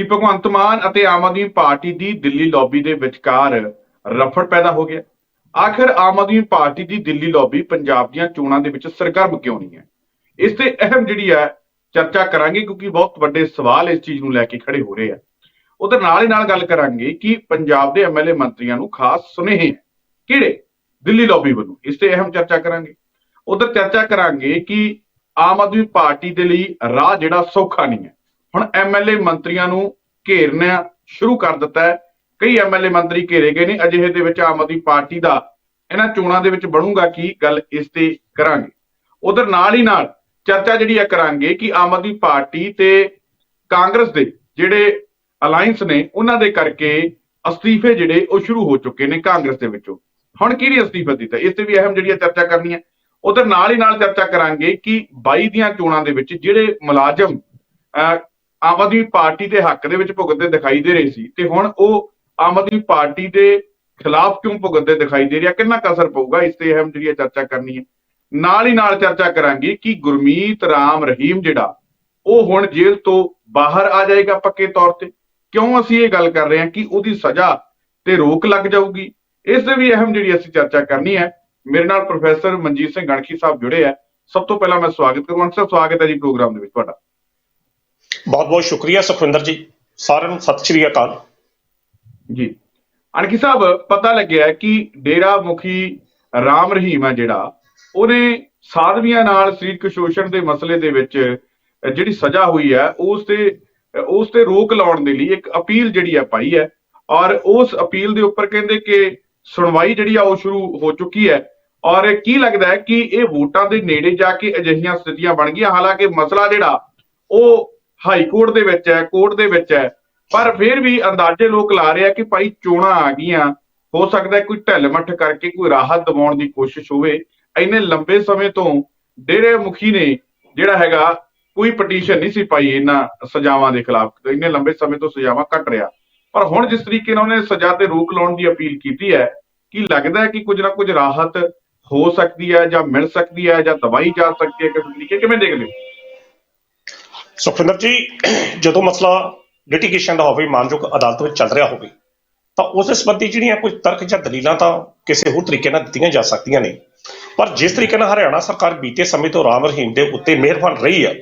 ਕਿ ਭਗਵੰਤ ਮਾਨ ਅਤੇ ਆਮ ਆਦਮੀ ਪਾਰਟੀ ਦੀ ਦਿੱਲੀ ਲੌਬੀ ਦੇ ਵਿਚਕਾਰ ਰਫੜ ਪੈਦਾ ਹੋ ਗਿਆ। ਆਖਿਰ ਆਮ ਆਦਮੀ ਪਾਰਟੀ ਦੀ ਦਿੱਲੀ ਲੌਬੀ ਪੰਜਾਬ ਦੀਆਂ ਚੋਣਾਂ ਦੇ ਵਿੱਚ ਸਰਗਰਮ ਕਿਉਂ ਨਹੀਂ ਹੈ? ਇਸ ਤੇ ਅਹਿਮ ਜਿਹੜੀ ਹੈ, ਚਰਚਾ ਕਰਾਂਗੇ ਕਿਉਂਕਿ ਬਹੁਤ ਵੱਡੇ ਸਵਾਲ ਇਸ ਚੀਜ਼ ਨੂੰ ਲੈ ਕੇ ਖੜੇ ਹੋ ਰਹੇ ਆ। ਉਧਰ ਨਾਲ ਹੀ ਨਾਲ ਗੱਲ ਕਰਾਂਗੇ ਕਿ ਪੰਜਾਬ ਦੇ ਐਮਐਲਏ ਮੰਤਰੀਆਂ ਨੂੰ ਖਾਸ ਸੁਨੇਹੇ ਕਿਹੜੇ ਦਿੱਲੀ ਲੌਬੀ ਵੱਲੋਂ? ਇਸ ਤੇ ਅਹਿਮ ਚਰਚਾ ਕਰਾਂਗੇ। ਉਧਰ ਚਰਚਾ ਕਰਾਂਗੇ ਕਿ ਆਮ ਆਦਮੀ ਪਾਰਟੀ ਦੇ ਲਈ ਰਾਹ ਜਿਹੜਾ ਸੌਖਾ ਨਹੀਂ ਹੈ। ਹੁਣ ਐਮਐਲਏ ਮੰਤਰੀਆਂ ਨੂੰ ਘੇਰਨਾ ਸ਼ੁਰੂ ਕਰ ਦਿੱਤਾ ਹੈ। ਕਈ ਐਮਐਲਏ ਮੰਤਰੀ ਘੇਰੇ ਗਏ ਨੇ ਅਜਿਹੇ ਦੇ ਵਿੱਚ ਆਮ ਆਦਮੀ ਪਾਰਟੀ ਦਾ ਇਹਨਾਂ ਚੋਣਾਂ ਦੇ ਵਿੱਚ ਬਣੂਗਾ ਕੀ ਗੱਲ ਇਸ ਤੇ ਕਰਾਂਗੇ। ਉਧਰ ਨਾਲ ਹੀ ਨਾਲ ਚਰਚਾ ਜਿਹੜੀ ਆ ਕਰਾਂਗੇ ਕਿ ਆਮ ਆਦਮੀ ਪਾਰਟੀ ਤੇ ਕਾਂਗਰਸ ਦੇ ਜਿਹੜੇ ਅਲਾਈਅੰਸ ਨੇ ਉਹਨਾਂ ਦੇ ਕਰਕੇ ਅਸਤੀਫੇ ਜਿਹੜੇ ਉਹ ਸ਼ੁਰੂ ਹੋ ਚੁੱਕੇ ਨੇ ਕਾਂਗਰਸ ਦੇ ਵਿੱਚੋਂ। ਹੁਣ ਕਿਹੜੀ ਅਸਤੀਫਾ ਦਿੱਤਾ? ਇਸ ਤੇ ਵੀ ਅਹਿਮ ਜਿਹੜੀ ਆ ਚਰਚਾ ਕਰਨੀ ਹੈ ਉਧਰ ਨਾਲ ਹੀ ਨਾਲ ਚਰਚਾ ਕਰਾਂਗੇ ਕਿ 22 ਦੀਆਂ ਚੋਣਾਂ ਦੇ ਵਿੱਚ ਜਿਹੜੇ ਮੁਲਾਜ਼ਮ ਅਹ, ਆਮ ਆਦਮੀ ਪਾਰਟੀ ਦੇ ਹੱਕ ਦੇ ਵਿੱਚ ਭੁਗਤਦੇ ਦਿਖਾਈ ਦੇ ਰਹੇ ਸੀ ਤੇ ਹੁਣ ਉਹ ਆਮ ਆਦਮੀ ਪਾਰਟੀ ਦੇ ਖਿਲਾਫ ਕਿਉਂ ਭੁਗਤਦੇ ਦਿਖਾਈ ਦੇ ਰਿਹਾ? ਕਿੰਨਾ ਕੁ ਅਸਰ ਪਊਗਾ? ਇਸ ਤੇ ਅਹਿਮ ਜਿਹੜੀ ਆ ਚਰਚਾ ਕਰਨੀ ਹੈ। ਨਾਲ ਹੀ ਨਾਲ ਚਰਚਾ ਕਰਾਂਗੇ ਕਿ ਗੁਰਮੀਤ ਰਾਮ ਰਹੀਮ ਜਿਹੜਾ, ਉਹ ਹੁਣ ਜੇਲ੍ਹ ਤੋਂ ਬਾਹਰ ਆ ਜਾਏਗਾ ਪੱਕੇ ਤੌਰ ਤੇ। ਕਿਉਂ ਅਸੀਂ ਇਹ ਗੱਲ ਕਰ ਰਹੇ ਹਾਂ ਕਿ ਉਹਦੀ ਸਜ਼ਾ ਤੇ ਰੋਕ ਲੱਗ ਜਾਊਗੀ? ਇਸ ਦੇ ਵੀ ਅਹਿਮ ਜਿਹੜੀ ਅਸੀਂ ਚਰਚਾ ਕਰਨੀ ਹੈ, ਮੇਰੇ ਨਾਲ ਪ੍ਰੋਫੈਸਰ ਮਨਜੀਤ ਸਿੰਘ ਗਣਖੀ ਸਾਹਿਬ ਜੁੜੇ ਆ ਸਭ ਤੋਂ ਪਹਿਲਾਂ ਮੈਂ ਸਵਾਗਤ ਕਰੂੰਗਾ। ਸਰ, ਸਵਾਗਤ ਹੈ ਜੀ ਪ੍ਰੋਗਰਾਮ ਦੇ ਵਿੱਚ ਤੁਹਾਡਾ। ਬਹੁਤ ਬਹੁਤ ਸ਼ੁਕਰੀਆ ਸੁਖਵਿੰਦਰ ਜੀ, ਸਾਰਿਆਂ ਨੂੰ ਸਤਿ ਸ਼੍ਰੀ ਅਕਾਲ। ਜੀ। ਅਣਖੀ ਸਾਹਿਬ, ਪਤਾ ਲੱਗਿਆ ਕਿ ਡੇਰਾ ਮੁਖੀ ਰਾਮ ਰਹੀਮ ਹੈ ਜਿਹੜਾ, ਉਹਨੇ ਸਾਧਵੀਆਂ ਨਾਲ ਸਰੀਰਕ ਸ਼ੋਸ਼ਣ ਦੇ ਮਸਲੇ ਦੇ ਵਿੱਚ ਜਿਹੜੀ ਸਜ਼ਾ ਹੋਈ ਹੈ, ਉਸ ਤੇ ਉਸ ਤੇ ਰੋਕ ਲਾਉਣ ਦੇ ਲਈ ਇੱਕ ਅਪੀਲ ਜਿਹੜੀ ਹੈ ਪਾਈ ਹੈ। ਔਰ ਉਸ ਅਪੀਲ ਦੇ ਉੱਪਰ ਕਹਿੰਦੇ ਕਿ ਸੁਣਵਾਈ ਜਿਹੜੀ ਆ, ਉਹ ਸ਼ੁਰੂ ਹੋ ਚੁੱਕੀ ਹੈ। ਔਰ ਕੀ ਲੱਗਦਾ ਹੈ ਕਿ ਇਹ ਵੋਟਾਂ ਦੇ ਨੇੜੇ ਜਾ ਕੇ ਅਜਿਹੀਆਂ ਸਥਿਤੀਆਂ ਬਣ ਗਈਆਂ, ਹਾਲਾਂਕਿ ਮਸਲਾ ਜਿਹੜਾ, ਉਹ ਹਾਈ ਕੋਰਟ ਦੇ ਵਿੱਚ ਹੈ, ਕੋਰਟ ਦੇ ਵਿੱਚ ਹੈ। ਪਰ ਫਿਰ ਵੀ ਅੰਦਾਜ਼ੇ ਲੋਕ ਲਾ ਰਹੇ ਆ ਕਿ ਭਾਈ ਚੋਣਾਂ ਆ ਗਈਆਂ। ਹੋ ਸਕਦਾ ਕੋਈ ਢਿੱਲ ਮੱਠ ਕਰਕੇ ਕੋਈ ਰਾਹਤ ਦਿਵਾਉਣ ਦੀ ਕੋਸ਼ਿਸ਼ ਹੋਵੇ। ਇੰਨੇ ਲੰਬੇ ਸਮੇਂ ਤੋਂ ਡੇਰੇ ਮੁਖੀ ਨੇ ਜਿਹੜਾ ਹੈਗਾ ਕੋਈ ਪਟੀਸ਼ਨ ਨਹੀਂ ਸੀ ਪਾਈ ਇਹਨਾਂ ਸਜ਼ਾਵਾਂ ਦੇ ਖਿਲਾਫ। ਇੰਨੇ ਲੰਬੇ ਸਮੇਂ ਤੋਂ ਸਜ਼ਾਵਾਂ ਕੱਟ ਰਿਹਾ। ਪਰ ਹੁਣ ਜਿਸ ਤਰੀਕੇ ਨਾਲ ਉਹਨੇ ਸਜ਼ਾ ਤੇ ਰੋਕ ਲਾਉਣ ਦੀ ਅਪੀਲ ਕੀਤੀ ਹੈ, ਕੀ ਲੱਗਦਾ ਹੈ ਕਿ ਕੁਝ ਨਾ ਕੁਝ ਰਾਹਤ ਹੋ ਸਕਦੀ ਹੈ ਜਾਂ ਮਿਲ ਸਕਦੀ ਹੈ ਜਾਂ ਦਵਾਈ ਜਾ ਸਕਦੀ ਹੈ ਕਿਸੇ ਤਰੀਕੇ? ਕਿਵੇਂ ਦੇਖਦੇ ਹੋ? ਸੁਖਵਿੰਦਰ ਜੀ ਜਦੋਂ ਮਸਲਾ ਲਿਟੀਗੇਸ਼ਨ ਦਾ ਹੋਵੇ, ਮਾਨਯੋਗ ਅਦਾਲਤ ਵਿੱਚ ਚੱਲ ਰਿਹਾ ਹੋਵੇ, ਤਾਂ ਉਸ ਸੰਬੰਧੀ ਜਿਹੜੀਆਂ ਕੁਝ ਤਰਕ ਜਾਂ ਦਲੀਲਾਂ ਤਾਂ ਕਿਸੇ ਹੋਰ ਤਰੀਕੇ ਨਾਲ ਦਿੱਤੀਆਂ ਜਾ ਸਕਦੀਆਂ ਨੇ। ਪਰ ਜਿਸ ਤਰੀਕੇ ਨਾਲ ਹਰਿਆਣਾ ਸਰਕਾਰ ਬੀਤੇ ਸਮੇਂ ਤੋਂ ਰਾਮ ਰਹੀਮ ਦੇ ਉੱਤੇ ਮਿਹਰਬਾਨ ਰਹੀ ਹੈ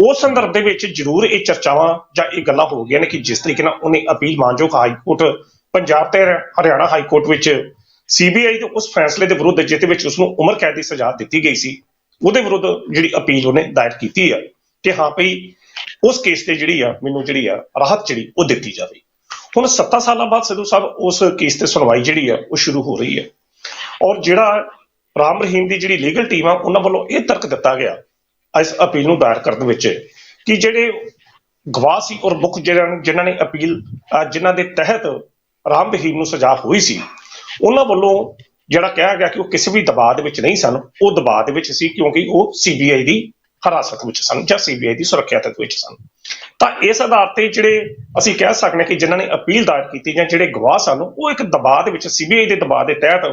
ਉਸ ਸੰਦਰਭ ਦੇ ਵਿੱਚ ਜ਼ਰੂਰ ਇਹ ਚਰਚਾਵਾਂ ਜਾਂ ਇਹ ਗੱਲਾਂ ਹੋ ਗਈਆਂ ਨੇ ਕਿ ਜਿਸ ਤਰੀਕੇ ਨਾਲ ਉਹਨੇ ਅਪੀਲ ਮਾਨਯੋਗ ਹਾਈ ਕੋਰਟ, ਪੰਜਾਬ ਤੇ ਹਰਿਆਣਾ ਹਾਈ ਕੋਰਟ ਵਿੱਚ ਸੀਬੀਆਈ ਦੇ ਉਸ ਫੈਸਲੇ ਦੇ ਵਿਰੁੱਧ ਜਿਹਦੇ ਵਿੱਚ ਉਸ ਨੂੰ ਉਮਰ ਕੈਦ ਦੀ ਸਜ਼ਾ ਦਿੱਤੀ ਗਈ ਸੀ, ਉਹਦੇ ਵਿਰੁੱਧ ਜਿਹੜੀ ਅਪੀਲ ਉਹਨੇ ਦਾਇਰ ਕੀਤੀ ਹੈ ਕਿ ਹਾਂ ਭਈ ਉਸ ਕੇਸ ਤੇ ਜਿਹੜੀ ਆ, ਮੈਨੂੰ ਜਿਹੜੀ ਆ, ਰਾਹਤ ਜਿਹੜੀ ਉਹ ਦਿੱਤੀ ਜਾਵੇ। ਹੁਣ 7 ਸਾਲਾਂ ਬਾਅਦ ਸਿੱਧੂ ਸਾਹਿਬ ਉਸ ਕੇਸ ਤੇ ਸੁਣਵਾਈ ਜਿਹੜੀ ਆ, ਉਹ ਸ਼ੁਰੂ ਹੋ ਰਹੀ ਹੈ ਔਰ ਜਿਹੜਾ ਰਾਮ ਰਹੀਮ ਦੀ ਜਿਹੜੀ ਲੀਗਲ ਟੀਮ ਆ, ਉਹਨਾਂ ਵੱਲੋਂ ਇਹ ਤਰਕ ਦਿੱਤਾ ਗਿਆ ਇਸ ਅਪੀਲ ਨੂੰ ਦਾਇਰ ਕਰਨ ਵਿੱਚ ਕਿ ਜਿਹੜੇ ਗਵਾਹ ਸੀ ਔਰ ਮੁੱਖ ਜਿਹੜਾ ਜਿਨ੍ਹਾਂ ਨੇ ਅਪੀਲ, ਅਹ ਜਿਨ੍ਹਾਂ ਦੇ ਤਹਿਤ ਰਾਮ ਰਹੀਮ ਨੂੰ ਸਜ਼ਾ ਹੋਈ ਸੀ, ਉਹਨਾਂ ਵੱਲੋਂ ਜਿਹੜਾ ਕਿਹਾ ਗਿਆ ਕਿ ਉਹ ਕਿਸੇ ਵੀ ਦਬਾਅ ਦੇ ਵਿੱਚ ਨਹੀਂ ਸਨ, ਉਹ ਦਬਾਅ ਦੇ ਵਿੱਚ ਸੀ ਕਿਉਂਕਿ ਉਹ ਸੀਬੀਆਈ ਦੀ ਹਿਰਾਸਤ ਵਿੱਚ ਸਨ ਜਾਂ ਸੀਬੀਆਈ ਦੀ ਸੁਰੱਖਿਆ ਤਹਿਤ ਵਿੱਚ ਸਨ। ਤਾਂ ਇਸ ਆਧਾਰ ਤੇ ਜਿਹੜੇ ਅਸੀਂ ਕਹਿ ਸਕਦੇ ਹਾਂ ਕਿ ਜਿਨ੍ਹਾਂ ਨੇ ਅਪੀਲ ਦਾਇਰ ਕੀਤੀ ਜਾਂ ਜਿਹੜੇ ਗਵਾਹ ਸਨ, ਉਹ ਇੱਕ ਦਬਾਅ ਦੇ ਵਿੱਚ ਸੀਬੀਆਈ ਦੇ ਦਬਾਅ ਦੇ ਤਹਿਤ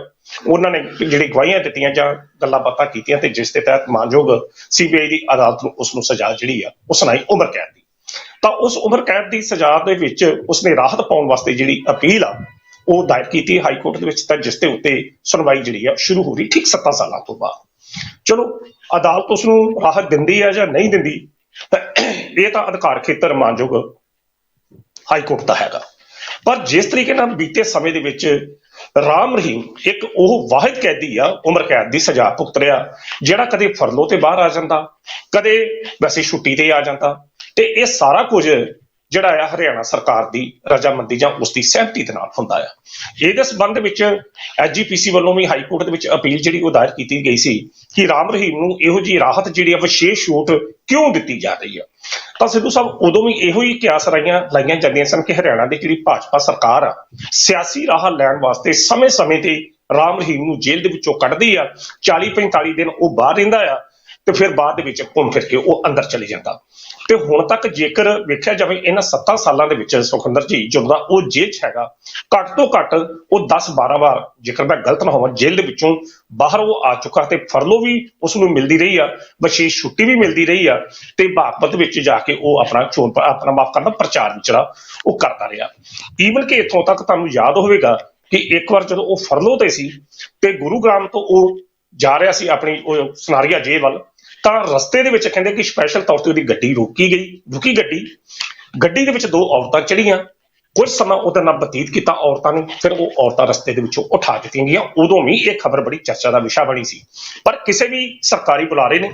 ਉਹਨਾਂ ਨੇ ਜਿਹੜੀ ਗਵਾਹੀਆਂ ਦਿੱਤੀਆਂ ਜਾਂ ਗੱਲਾਂ ਬਾਤਾਂ ਕੀਤੀਆਂ ਤੇ ਜਿਸ ਦੇ ਤਹਿਤ ਮਾਨਯੋਗ ਸੀਬੀਆਈ ਦੀ ਅਦਾਲਤ ਨੂੰ ਉਸ ਨੂੰ ਸਜ਼ਾ ਜਿਹੜੀ ਆ, ਉਹ ਸੁਣਾਈ ਉਮਰ ਕੈਦ ਦੀ। ਤਾਂ ਉਸ ਉਮਰ ਕੈਦ ਦੀ ਸਜ਼ਾ ਦੇ ਵਿੱਚ ਉਸਨੇ ਰਾਹਤ ਪਾਉਣ ਵਾਸਤੇ ਜਿਹੜੀ ਅਪੀਲ ਆ, ਉਹ ਦਾਇਰ ਕੀਤੀ ਹਾਈ ਕੋਰਟ ਦੇ ਵਿੱਚ ਤਾਂ ਜਿਸ ਦੇ ਉੱਤੇ ਸੁਣਵਾਈ ਜਿਹੜੀ ਆ ਸ਼ੁਰੂ ਹੋ ਰਹੀ ਠੀਕ 7 ਸਾਲਾਂ ਤੋਂ ਬਾਅਦ। ਚਲੋ, ਅਦਾਲਤ ਉਸ ਨੂੰ ਰਾਹਤ ਦਿੰਦੀ ਹੈ ਜਾਂ ਨਹੀਂ ਦਿੰਦੀ, ਤਾਂ ਇਹ ਤਾਂ ਅਧਿਕਾਰ ਖੇਤਰ ਮਾਨਯੋਗ ਹਾਈ ਕੋਰਟ ਦਾ ਹੈਗਾ। ਪਰ ਜਿਸ ਤਰੀਕੇ ਨਾਲ ਬੀਤੇ ਸਮੇਂ ਦੇ ਵਿੱਚ ਰਾਮ ਰਹੀਮ ਇੱਕ ਉਹ ਵਾਹਿਦ ਕੈਦੀ ਆ, ਉਮਰ ਕੈਦ ਦੀ ਸਜ਼ਾ ਭੁਗਤ ਰਿਹਾ, ਜਿਹੜਾ ਕਦੇ ਫਰਲੋ ਤੇ ਬਾਹਰ ਆ ਜਾਂਦਾ, ਕਦੇ ਵੈਸੇ ਛੁੱਟੀ ਤੇ ਆ ਜਾਂਦਾ, ਤੇ ਇਹ ਸਾਰਾ ਕੁਝ ਜਿਹੜਾ ਆ ਹਰਿਆਣਾ ਸਰਕਾਰ ਦੀ ਰਜਾਮੰਦੀ ਜਾਂ ਉਸ ਦੀ ਸਹਿਮਤੀ ਦੇ ਨਾਲ ਹੁੰਦਾ ਆ। ਇਹਦੇ ਸੰਬੰਧ ਵਿੱਚ ਐਜੀਪੀਸੀ ਵੱਲੋਂ ਵੀ ਹਾਈ ਕੋਰਟ ਦੇ ਵਿੱਚ ਅਪੀਲ ਜਿਹੜੀ ਉਹ ਦਾਇਰ ਕੀਤੀ ਗਈ ਸੀ ਕਿ ਰਾਮ ਰਹੀਮ ਨੂੰ ਇਹੋ ਜੀ ਰਾਹਤ ਜਿਹੜੀ ਆ ਵਿਸ਼ੇਸ਼ ਛੋਟ ਕਿਉਂ ਦਿੱਤੀ ਜਾ ਰਹੀ ਆ? ਤਾਂ ਸਿੱਧੂ ਸਾਹਿਬ, ਉਦੋਂ ਵੀ ਇਹੋ ਹੀ ਕਿਆਸ ਰਾਈਆਂ ਲਾਈਆਂ ਜਾਂਦੀਆਂ ਸਨ ਕਿ ਹਰਿਆਣਾ ਦੀ ਜਿਹੜੀ ਭਾਜਪਾ ਸਰਕਾਰ ਆ, ਸਿਆਸੀ ਰਾਹ ਲੈਣ ਵਾਸਤੇ ਸਮੇਂ-ਸਮੇਂ ਤੇ ਰਾਮ ਰਹੀਮ ਨੂੰ ਜੇਲ੍ਹ ਦੇ ਵਿੱਚੋਂ ਕੱਢਦੀ ਆ 40-45 ਦਿਨ ਉਹ ਬਾਹਰ ਰਹਿੰਦਾ ਆ ਤੇ ਫਿਰ ਬਾਅਦ ਦੇ ਵਿੱਚ ਘੁੰਮ ਫਿਰ ਕੇ ਉਹ ਅੰਦਰ ਚਲੇ ਜਾਂਦਾ। ਤੇ ਹੁਣ ਤੱਕ ਜੇਕਰ ਵੇਖਿਆ ਜਾਵੇ ਇਹਨਾਂ 7 ਸਾਲਾਂ ਦੇ ਵਿੱਚ ਸੁਖਿੰਦਰ ਜੀ ਜਦੋਂ ਦਾ ਉਹ ਜੇਲ੍ਹ 'ਚ ਹੈਗਾ, ਘੱਟ ਤੋਂ ਘੱਟ ਉਹ 10 12 ਵਾਰ ਜੇਕਰ ਮੈਂ ਗਲਤ ਨਾ ਹੋਵਾਂ, ਜੇਲ੍ਹ ਦੇ ਵਿੱਚੋਂ ਬਾਹਰ ਉਹ ਆ ਚੁੱਕਾ ਤੇ ਫਰਲੋ ਵੀ ਉਸ ਨੂੰ ਮਿਲਦੀ ਰਹੀ ਆ, ਵਿਸ਼ੇਸ਼ ਛੁੱਟੀ ਵੀ ਮਿਲਦੀ ਰਹੀ ਆ ਤੇ ਬਾਗਪਤ ਵਿੱਚ ਜਾ ਕੇ ਉਹ ਆਪਣਾ ਚੋਣ ਆਪਣਾ ਮਾਫ ਕਰਨਾ ਪ੍ਰਚਾਰ ਵੀ ਜਿਹੜਾ ਉਹ ਕਰਦਾ ਰਿਹਾ। ਈਵਨ ਕਿ ਇੱਥੋਂ ਤੱਕ ਤੁਹਾਨੂੰ ਯਾਦ ਹੋਵੇਗਾ ਕਿ ਇੱਕ ਵਾਰ ਜਦੋਂ ਉਹ ਫਰਲੋ ਤੇ ਸੀ ਤੇ ਗੁਰੂਗ੍ਰਾਮ ਤੋਂ ਉਹ ਜਾ ਰਿਹਾ ਸੀ ਆਪਣੀ ਉਹ ਸਨਾਰੀਆ ਜੇਲ੍ਹ ਵੱਲ ਤਾਂ ਰਸਤੇ ਦੇ ਵਿੱਚ ਕਹਿੰਦੇ ਕਿ ਸਪੈਸ਼ਲ ਤੌਰ ਤੇ ਉਹਦੀ ਗੱਡੀ ਰੋਕੀ ਗਈ, ਰੁਕੀ ਗੱਡੀ। ਗੱਡੀ ਦੇ ਵਿੱਚ ਦੋ ਔਰਤਾਂ ਚੜੀਆਂ ਕੁਝ ਸਮਾਂ ਉਹਦੇ ਨਾਲ ਬਤੀਤ ਕੀਤਾ ਔਰਤਾਂ ਨੇ, ਫਿਰ ਉਹ ਔਰਤਾਂ ਰਸਤੇ ਦੇ ਵਿੱਚੋਂ ਉਠਾ ਦਿੱਤੀਆਂ ਗਈਆਂ। ਉਦੋਂ ਵੀ ਇਹ ਖਬਰ ਬੜੀ ਚਰਚਾ ਦਾ ਵਿਸ਼ਾ ਬਣੀ ਸੀ। ਪਰ ਕਿਸੇ ਵੀ ਸਰਕਾਰੀ ਬੁਲਾਰੇ ਨੇ,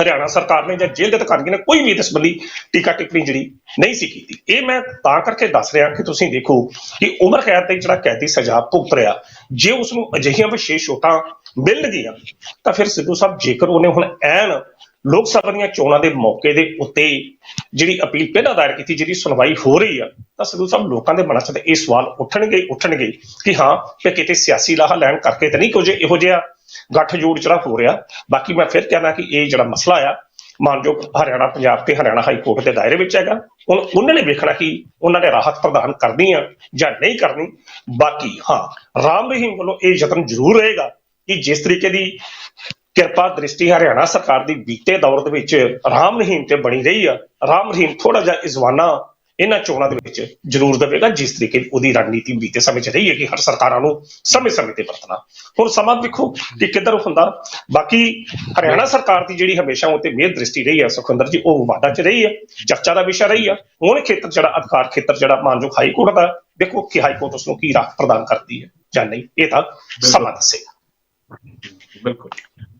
ਹਰਿਆਣਾ ਸਰਕਾਰ ਨੇ ਜਾਂ ਜੇਲ੍ਹ ਦੇ ਅਧਿਕਾਰੀਆਂ ਨੇ ਕੋਈ ਵੀ ਇਸ ਸੰਬੰਧੀ ਟੀਕਾ ਟਿੱਪਣੀ ਜਿਹੜੀ ਨਹੀਂ ਸੀ ਕੀਤੀ। ਇਹ ਮੈਂ ਤਾਂ ਕਰਕੇ ਦੱਸ ਰਿਹਾ ਕਿ ਤੁਸੀਂ ਦੇਖੋ ਕਿ ਉਮਰ ਕੈਦ ਤੇ ਜਿਹੜਾ ਕੈਦੀ ਸਜ਼ਾ ਭੁਗਤ ਰਿਹਾ, ਜੇ ਉਸ ਨੂੰ ਅਜਿਹੀਆਂ ਵਿਸ਼ੇਸ਼ ਛੋਟਾਂ ਮਿਲਣਗੀਆਂ ਤਾਂ ਫਿਰ ਸਿੱਧੂ ਸਾਹਿਬ ਜੇਕਰ ਉਹਨੇ ਹੁਣ ਐਨ ਲੋਕ ਸਭਾ ਦੀਆਂ ਚੋਣਾਂ ਦੇ ਮੌਕੇ ਦੇ ਉੱਤੇ ਜਿਹੜੀ ਅਪੀਲ ਪਹਿਲਾਂ ਦਾਇਰ ਕੀਤੀ, ਜਿਹੜੀ ਸੁਣਵਾਈ ਹੋ ਰਹੀ ਆ, ਤਾਂ ਸਿੱਧੂ ਸਾਹਿਬ ਲੋਕਾਂ ਦੇ ਮਨਾਂ 'ਚ ਇਹ ਸਵਾਲ ਉੱਠਣਗੇ ਉੱਠਣਗੇ ਕਿ ਹਾਂ ਕਿ ਕਿਤੇ ਸਿਆਸੀ ਲਾਹਾ ਲੈਣ ਕਰਕੇ ਤਾਂ ਨਹੀਂ ਕੁਝ ਇਹੋ ਜਿਹਾ ਗੱਠ ਜੋੜ ਜਿਹੜਾ ਹੋ ਰਿਹਾ। ਬਾਕੀ ਮੈਂ ਫਿਰ ਕਹਿਣਾ ਕਿ ਇਹ ਜਿਹੜਾ ਮਸਲਾ ਆ ਮਾਨਯੋਗ ਹਰਿਆਣਾ ਪੰਜਾਬ ਤੇ ਹਰਿਆਣਾ ਹਾਈ ਕੋਰਟ ਦੇ ਦਾਇਰੇ ਵਿੱਚ ਹੈਗਾ ਹੁਣ ਉਹਨਾਂ ਨੇ ਵੇਖਣਾ ਕਿ ਉਹਨਾਂ ਨੇ ਰਾਹਤ ਪ੍ਰਦਾਨ ਕਰਨੀ ਆ ਜਾਂ ਨਹੀਂ ਕਰਨੀ। ਬਾਕੀ ਹਾਂ, ਰਾਮ ਰਹੀਮ ਵੱਲੋਂ ਇਹ ਯਤਨ ਜ਼ਰੂਰ ਰਹੇਗਾ। ਕਿ ਜਿਸ ਤਰੀਕੇ ਦੀ ਕਿਰਪਾ ਦ੍ਰਿਸ਼ਟੀ ਹਰਿਆਣਾ ਸਰਕਾਰ ਦੀ ਬੀਤੇ ਦੌਰ ਦੇ ਵਿੱਚ ਰਾਮ ਰਹੀਮ ਤੇ ਬਣੀ ਰਹੀ ਆ, ਰਾਮ ਰਹੀਮ ਥੋੜਾ ਜਿਹਾ ਇਜ਼ਵਾਨਾ ਇਹਨਾਂ ਚੋਣਾਂ ਦੇ ਵਿੱਚ ਜ਼ਰੂਰ ਦੇਵੇਗਾ, ਜਿਸ ਤਰੀਕੇ ਉਹਦੀ ਰਣਨੀਤੀ ਬੀਤੇ ਸਮੇਂ 'ਚ ਰਹੀ ਹੈ ਕਿ ਹਰ ਸਰਕਾਰਾਂ ਨੂੰ ਸਮੇਂ-ਸਮੇਂ ਤੇ ਵਰਤਣਾ। ਹੁਣ ਸਮਾਂ ਦੇਖੋ ਕਿ ਕਿੱਧਰ ਹੁੰਦਾ। ਬਾਕੀ ਹਰਿਆਣਾ ਸਰਕਾਰ ਦੀ ਜਿਹੜੀ ਹਮੇਸ਼ਾ ਉਹ ਤੇ ਮਿਹਰ ਦ੍ਰਿਸ਼ਟੀ ਰਹੀ ਹੈ ਸੁਖਵਿੰਦਰ ਜੀ, ਉਹ ਵਾਦਾ 'ਚ ਰਹੀ ਹੈ ਚਰਚਾ ਦਾ ਵਿਸ਼ਾ ਰਹੀ ਹੈ ਹੁਣ ਖੇਤਰ ਜਿਹੜਾ, ਅਧਿਕਾਰ ਖੇਤਰ ਜਿਹੜਾ ਮਾਨਯੋਗ ਹਾਈ ਕੋਰਟ ਦਾ, ਦੇਖੋ ਕਿ ਹਾਈ ਕੋਰਟ ਉਸ ਨੂੰ ਕੀ ਰਾਹ ਪ੍ਰਦਾਨ ਕਰਦੀ ਹੈ ਜਾਂ ਨਹੀਂ, ਇਹ ਤਾਂ ਸਮਾਂ ਦੱਸੇਗਾ। ਬਿਲਕੁਲ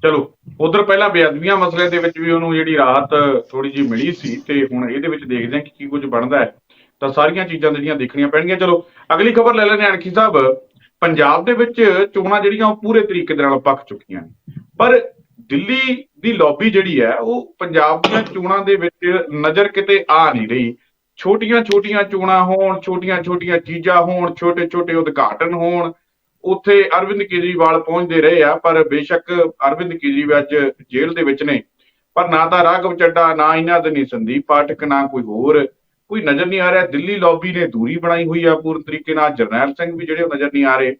ਚਲੋ, ਉਧਰ ਪਹਿਲਾਂ ਬੇਅਦਬੀਆਂ ਮਸਲੇ ਦੇ ਵਿੱਚ ਵੀ ਉਹਨੂੰ ਜਿਹੜੀ ਰਾਹਤ ਥੋੜੀ ਜਿਹੀ ਮਿਲੀ ਸੀ ਤੇ ਹੁਣ ਇਹਦੇ ਵਿੱਚ ਦੇਖਦੇ ਹਾਂ ਕਿ ਕੀ ਕੁਝ ਬਣਦਾ ਹੈ। ਤਾਂ ਸਾਰੀਆਂ ਚੀਜ਼ਾਂ ਜਿਹੜੀਆਂ ਦੇਖਣੀਆਂ ਪੈਣਗੀਆਂ। ਚਲੋ, ਅਗਲੀ ਖਬਰ ਲੈ ਲੈਂਦੇ ਹਾਂ ਅਣਖੀ ਸਾਹਿਬ। ਪੰਜਾਬ ਦੇ ਵਿੱਚ ਚੋਣਾਂ ਜਿਹੜੀਆਂ ਉਹ ਪੂਰੇ ਤਰੀਕੇ ਦੇ ਨਾਲ ਪੱਕ ਚੁੱਕੀਆਂ ਨੇ। ਪਰ ਦਿੱਲੀ ਦੀ ਲੌਬੀ ਜਿਹੜੀ ਹੈ, ਉਹ ਪੰਜਾਬ ਦੀਆਂ ਚੋਣਾਂ ਦੇ ਵਿੱਚ ਨਜ਼ਰ ਕਿਤੇ ਆ ਨਹੀਂ ਰਹੀ। ਛੋਟੀਆਂ ਛੋਟੀਆਂ ਚੋਣਾਂ ਹੋਣ ਛੋਟੀਆਂ ਛੋਟੀਆਂ ਚੀਜ਼ਾਂ ਹੋਣ ਛੋਟੇ ਛੋਟੇ ਉਦਘਾਟਨ ਹੋਣ ਉੱਥੇ ਅਰਵਿੰਦ ਕੇਜਰੀਵਾਲ ਪਹੁੰਚਦੇ ਰਹੇ ਆ, ਪਰ ਬੇਸ਼ੱਕ ਅਰਵਿੰਦ ਕੇਜਰੀਵਾਲ ਅੱਜ ਜੇਲ੍ਹ ਦੇ ਵਿੱਚ ਨੇ। ਪਰ ਨਾ ਤਾਂ ਰਾਘਵ ਚੱਡਾ, ਨਾ ਇਹਨਾਂ ਦੇ ਨਹੀਂ ਸੰਦੀਪ ਪਾਠਕ, ਨਾ ਕੋਈ ਹੋਰ। ਕੋਈ ਨਜ਼ਰ ਨਹੀਂ ਆ ਰਿਹਾ। ਦਿੱਲੀ ਲੌਬੀ ਨੇ ਦੂਰੀ ਬਣਾਈ ਹੋਈ ਆ ਪੂਰਨ ਤਰੀਕੇ ਨਾਲ। ਜਰਨੈਲ ਸਿੰਘ ਵੀ ਜਿਹੜੇ ਉਹ ਨਜ਼ਰ ਨਹੀਂ ਆ ਰਹੇ।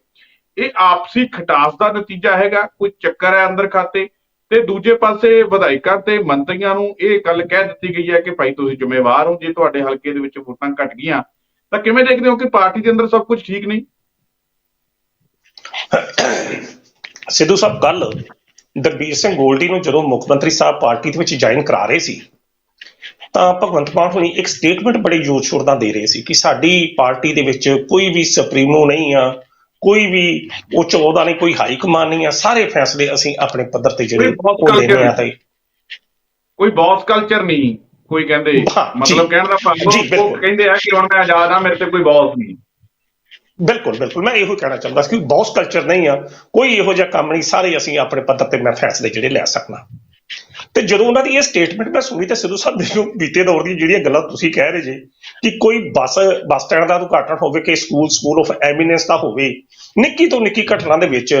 ਇਹ ਆਪਸੀ ਖਟਾਸ ਦਾ ਨਤੀਜਾ ਹੈਗਾ। ਕੋਈ ਚੱਕਰ ਹੈ ਅੰਦਰ ਖਾਤੇ। ਤੇ ਦੂਜੇ ਪਾਸੇ ਵਿਧਾਇਕਾਂ ਤੇ ਮੰਤਰੀਆਂ ਨੂੰ ਇਹ ਗੱਲ ਕਹਿ ਦਿੱਤੀ ਗਈ ਹੈ ਕਿ ਭਾਈ ਤੁਸੀਂ ਜ਼ਿੰਮੇਵਾਰ ਹੋ। ਜੇ ਤੁਹਾਡੇ ਹਲਕੇ ਦੇ ਵਿੱਚ ਵੋਟਾਂ ਘਟ ਗਈਆਂ, ਤਾਂ ਕਿਵੇਂ ਦੇਖਦੇ ਹੋ ਕਿ ਪਾਰਟੀ ਦੇ ਅੰਦਰ ਸਭ ਕੁਝ ਠੀਕ ਨਹੀਂ? ਸਿੱਧੂ ਸਾਹਿਬ ਕੱਲ ਦਰਬੀਰ ਸਿੰਘ ਗੋਲਡੀ ਨੂੰ ਜਦੋਂ ਮੁੱਖ ਮੰਤਰੀ ਸਾਹਿਬ ਪਾਰਟੀ ਦੇ ਵਿੱਚ ਜੁਆਇਨ ਕਰਾ ਰਹੇ ਸੀ ਤਾਂ ਭਗਵੰਤ ਮਾਨ ਹੁਣੀ ਇੱਕ ਸਟੇਟਮੈਂਟ ਬੜੇ ਜ਼ੋਰ ਸ਼ੋਰ ਨਾਲ ਦੇ ਰਹੇ ਸੀ ਕਿ ਸਾਡੀ ਪਾਰਟੀ ਦੇ ਵਿੱਚ ਕੋਈ ਵੀ ਸੁਪਰੀਮੋ ਨਹੀਂ ਆ ਕੋਈ ਵੀ ਉੱਚ ਅਹੁਦਾ ਨਹੀਂ ਕੋਈ ਹਾਈ ਕਮਾਨ ਨਹੀਂ ਆ ਸਾਰੇ ਫੈਸਲੇ ਅਸੀਂ ਆਪਣੇ ਪੱਧਰ ਤੇ ਜਿਹੜੇ ਉਹ ਲੈਣੇ ਆ ਤੇ ਕੋਈ ਬੌਸ ਕਲਚਰ ਨਹੀਂ ਕੋਈ ਕਹਿੰਦੇ। ਮਤਲਬ ਕਹਿਣ ਦਾ ਭਾਵ ਉਹ-। ਕਹਿੰਦੇ ਆ ਕਿ ਹੁਣ ਮੈਂ ਆਜ਼ਾਦ ਆ ਮੇਰੇ ਤੇ ਕੋਈ ਬੌਸ ਨਹੀਂ ਬਿਲਕੁਲ ਬਿਲਕੁਲ। ਮੈਂ ਇਹੋ ਕਹਿਣਾ ਚਾਹੁੰਦਾ ਸੀ ਕਿ ਬੌਸ ਕਲਚਰ ਨਹੀਂ ਆ, ਕੋਈ ਇਹੋ ਜਿਹਾ ਕੰਮ ਨਹੀਂ, ਸਾਰੇ ਅਸੀਂ ਆਪਣੇ ਪੱਧਰ ਤੇ ਮੈਂ ਫੈਸਲੇ ਜਿਹੜੇ ਲੈ ਸਕਣਾ ਤੇ ਜਦੋਂ ਉਹਨਾਂ ਦੀ ਇਹ ਸਟੇਟਮੈਂਟ ਮੈਂ ਸੁਣੀ ਤੇ ਸਿੱਧੂ ਸਾਹਿਬ ਮੈਨੂੰ ਬੀਤੇ ਦੌਰ ਦੀਆਂ ਜਿਹੜੀਆਂ ਗੱਲਾਂ ਤੁਸੀਂ ਕਹਿ ਰਹੇ ਜੇ ਕਿ ਕੋਈ ਬੱਸ ਬੱਸ ਸਟੈਂਡ ਦਾ ਉਦਘਾਟਨ ਹੋਵੇ ਕਿ ਸਕੂਲ ਸਕੂਲ ਆਫ ਐਮੀਨੈਂਸ ਦਾ ਹੋਵੇ, ਨਿੱਕੀ ਤੋਂ ਨਿੱਕੀ ਘਟਨਾ ਦੇ ਵਿੱਚ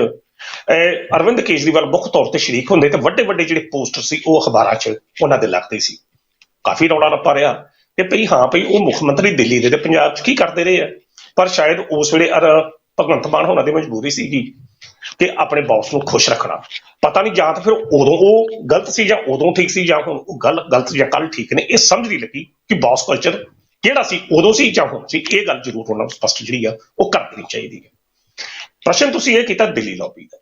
ਅਰਵਿੰਦ ਕੇਜਰੀਵਾਲ ਮੁੱਖ ਤੌਰ ਤੇ ਸ਼ਰੀਕ ਹੁੰਦੇ ਤੇ ਵੱਡੇ ਵੱਡੇ ਜਿਹੜੇ ਪੋਸਟਰ ਸੀ, ਉਹ ਅਖਬਾਰਾਂ 'ਚ ਉਹਨਾਂ ਦੇ ਲੱਗਦੇ ਸੀ। ਕਾਫੀ ਰੌਲਾ ਰੱਪਾ ਰਿਹਾ। ਤੇ ਭਈ ਹਾਂ, ਭਈ ਉਹ ਮੁੱਖ ਮੰਤਰੀ ਦਿੱਲੀ ਦੇ ਤੇ ਪੰਜਾਬ 'ਚ ਕੀ ਕਰਦੇ ਰਹੇ ਆ? ਪਰ ਸ਼ਾਇਦ ਉਸ ਵੇਲੇ ਅਰ ਭਗਵੰਤ ਮਾਨ ਹੋਣਾ ਦੀ ਮਜਬੂਰੀ ਸੀਗੀ ਕਿ ਆਪਣੇ ਬੌਸ ਨੂੰ ਖੁਸ਼ ਰੱਖਣਾ। ਪਤਾ ਨਹੀਂ ਜਾਂ ਤਾਂ ਫਿਰ ਉਦੋਂ ਉਹ ਗਲਤ ਸੀ ਜਾਂ ਉਦੋਂ ਠੀਕ ਸੀ ਜਾਂ ਹੁਣ ਉਹ ਗਲਤ ਗਲਤ ਜਾਂ ਕੱਲ ਠੀਕ ਨੇ, ਇਹ ਸਮਝ ਨਹੀਂ ਲੱਗੀ ਕਿ ਬੌਸ ਕਲਚਰ ਕਿਹੜਾ ਸੀ, ਉਦੋਂ ਸੀ ਜਾਂ ਹੁਣ ਸੀ, ਇਹ ਗੱਲ ਜ਼ਰੂਰ ਉਹਨਾਂ ਨੂੰ ਸਪਸ਼ਟ ਜਿਹੜੀ ਆ ਉਹ ਕਰ ਦੇਣੀ ਚਾਹੀਦੀ ਹੈ। ਪ੍ਰਸ਼ਨ ਤੁਸੀਂ ਇਹ ਕੀਤਾ ਦਿੱਲੀ ਲੌਬੀ ਦਾ।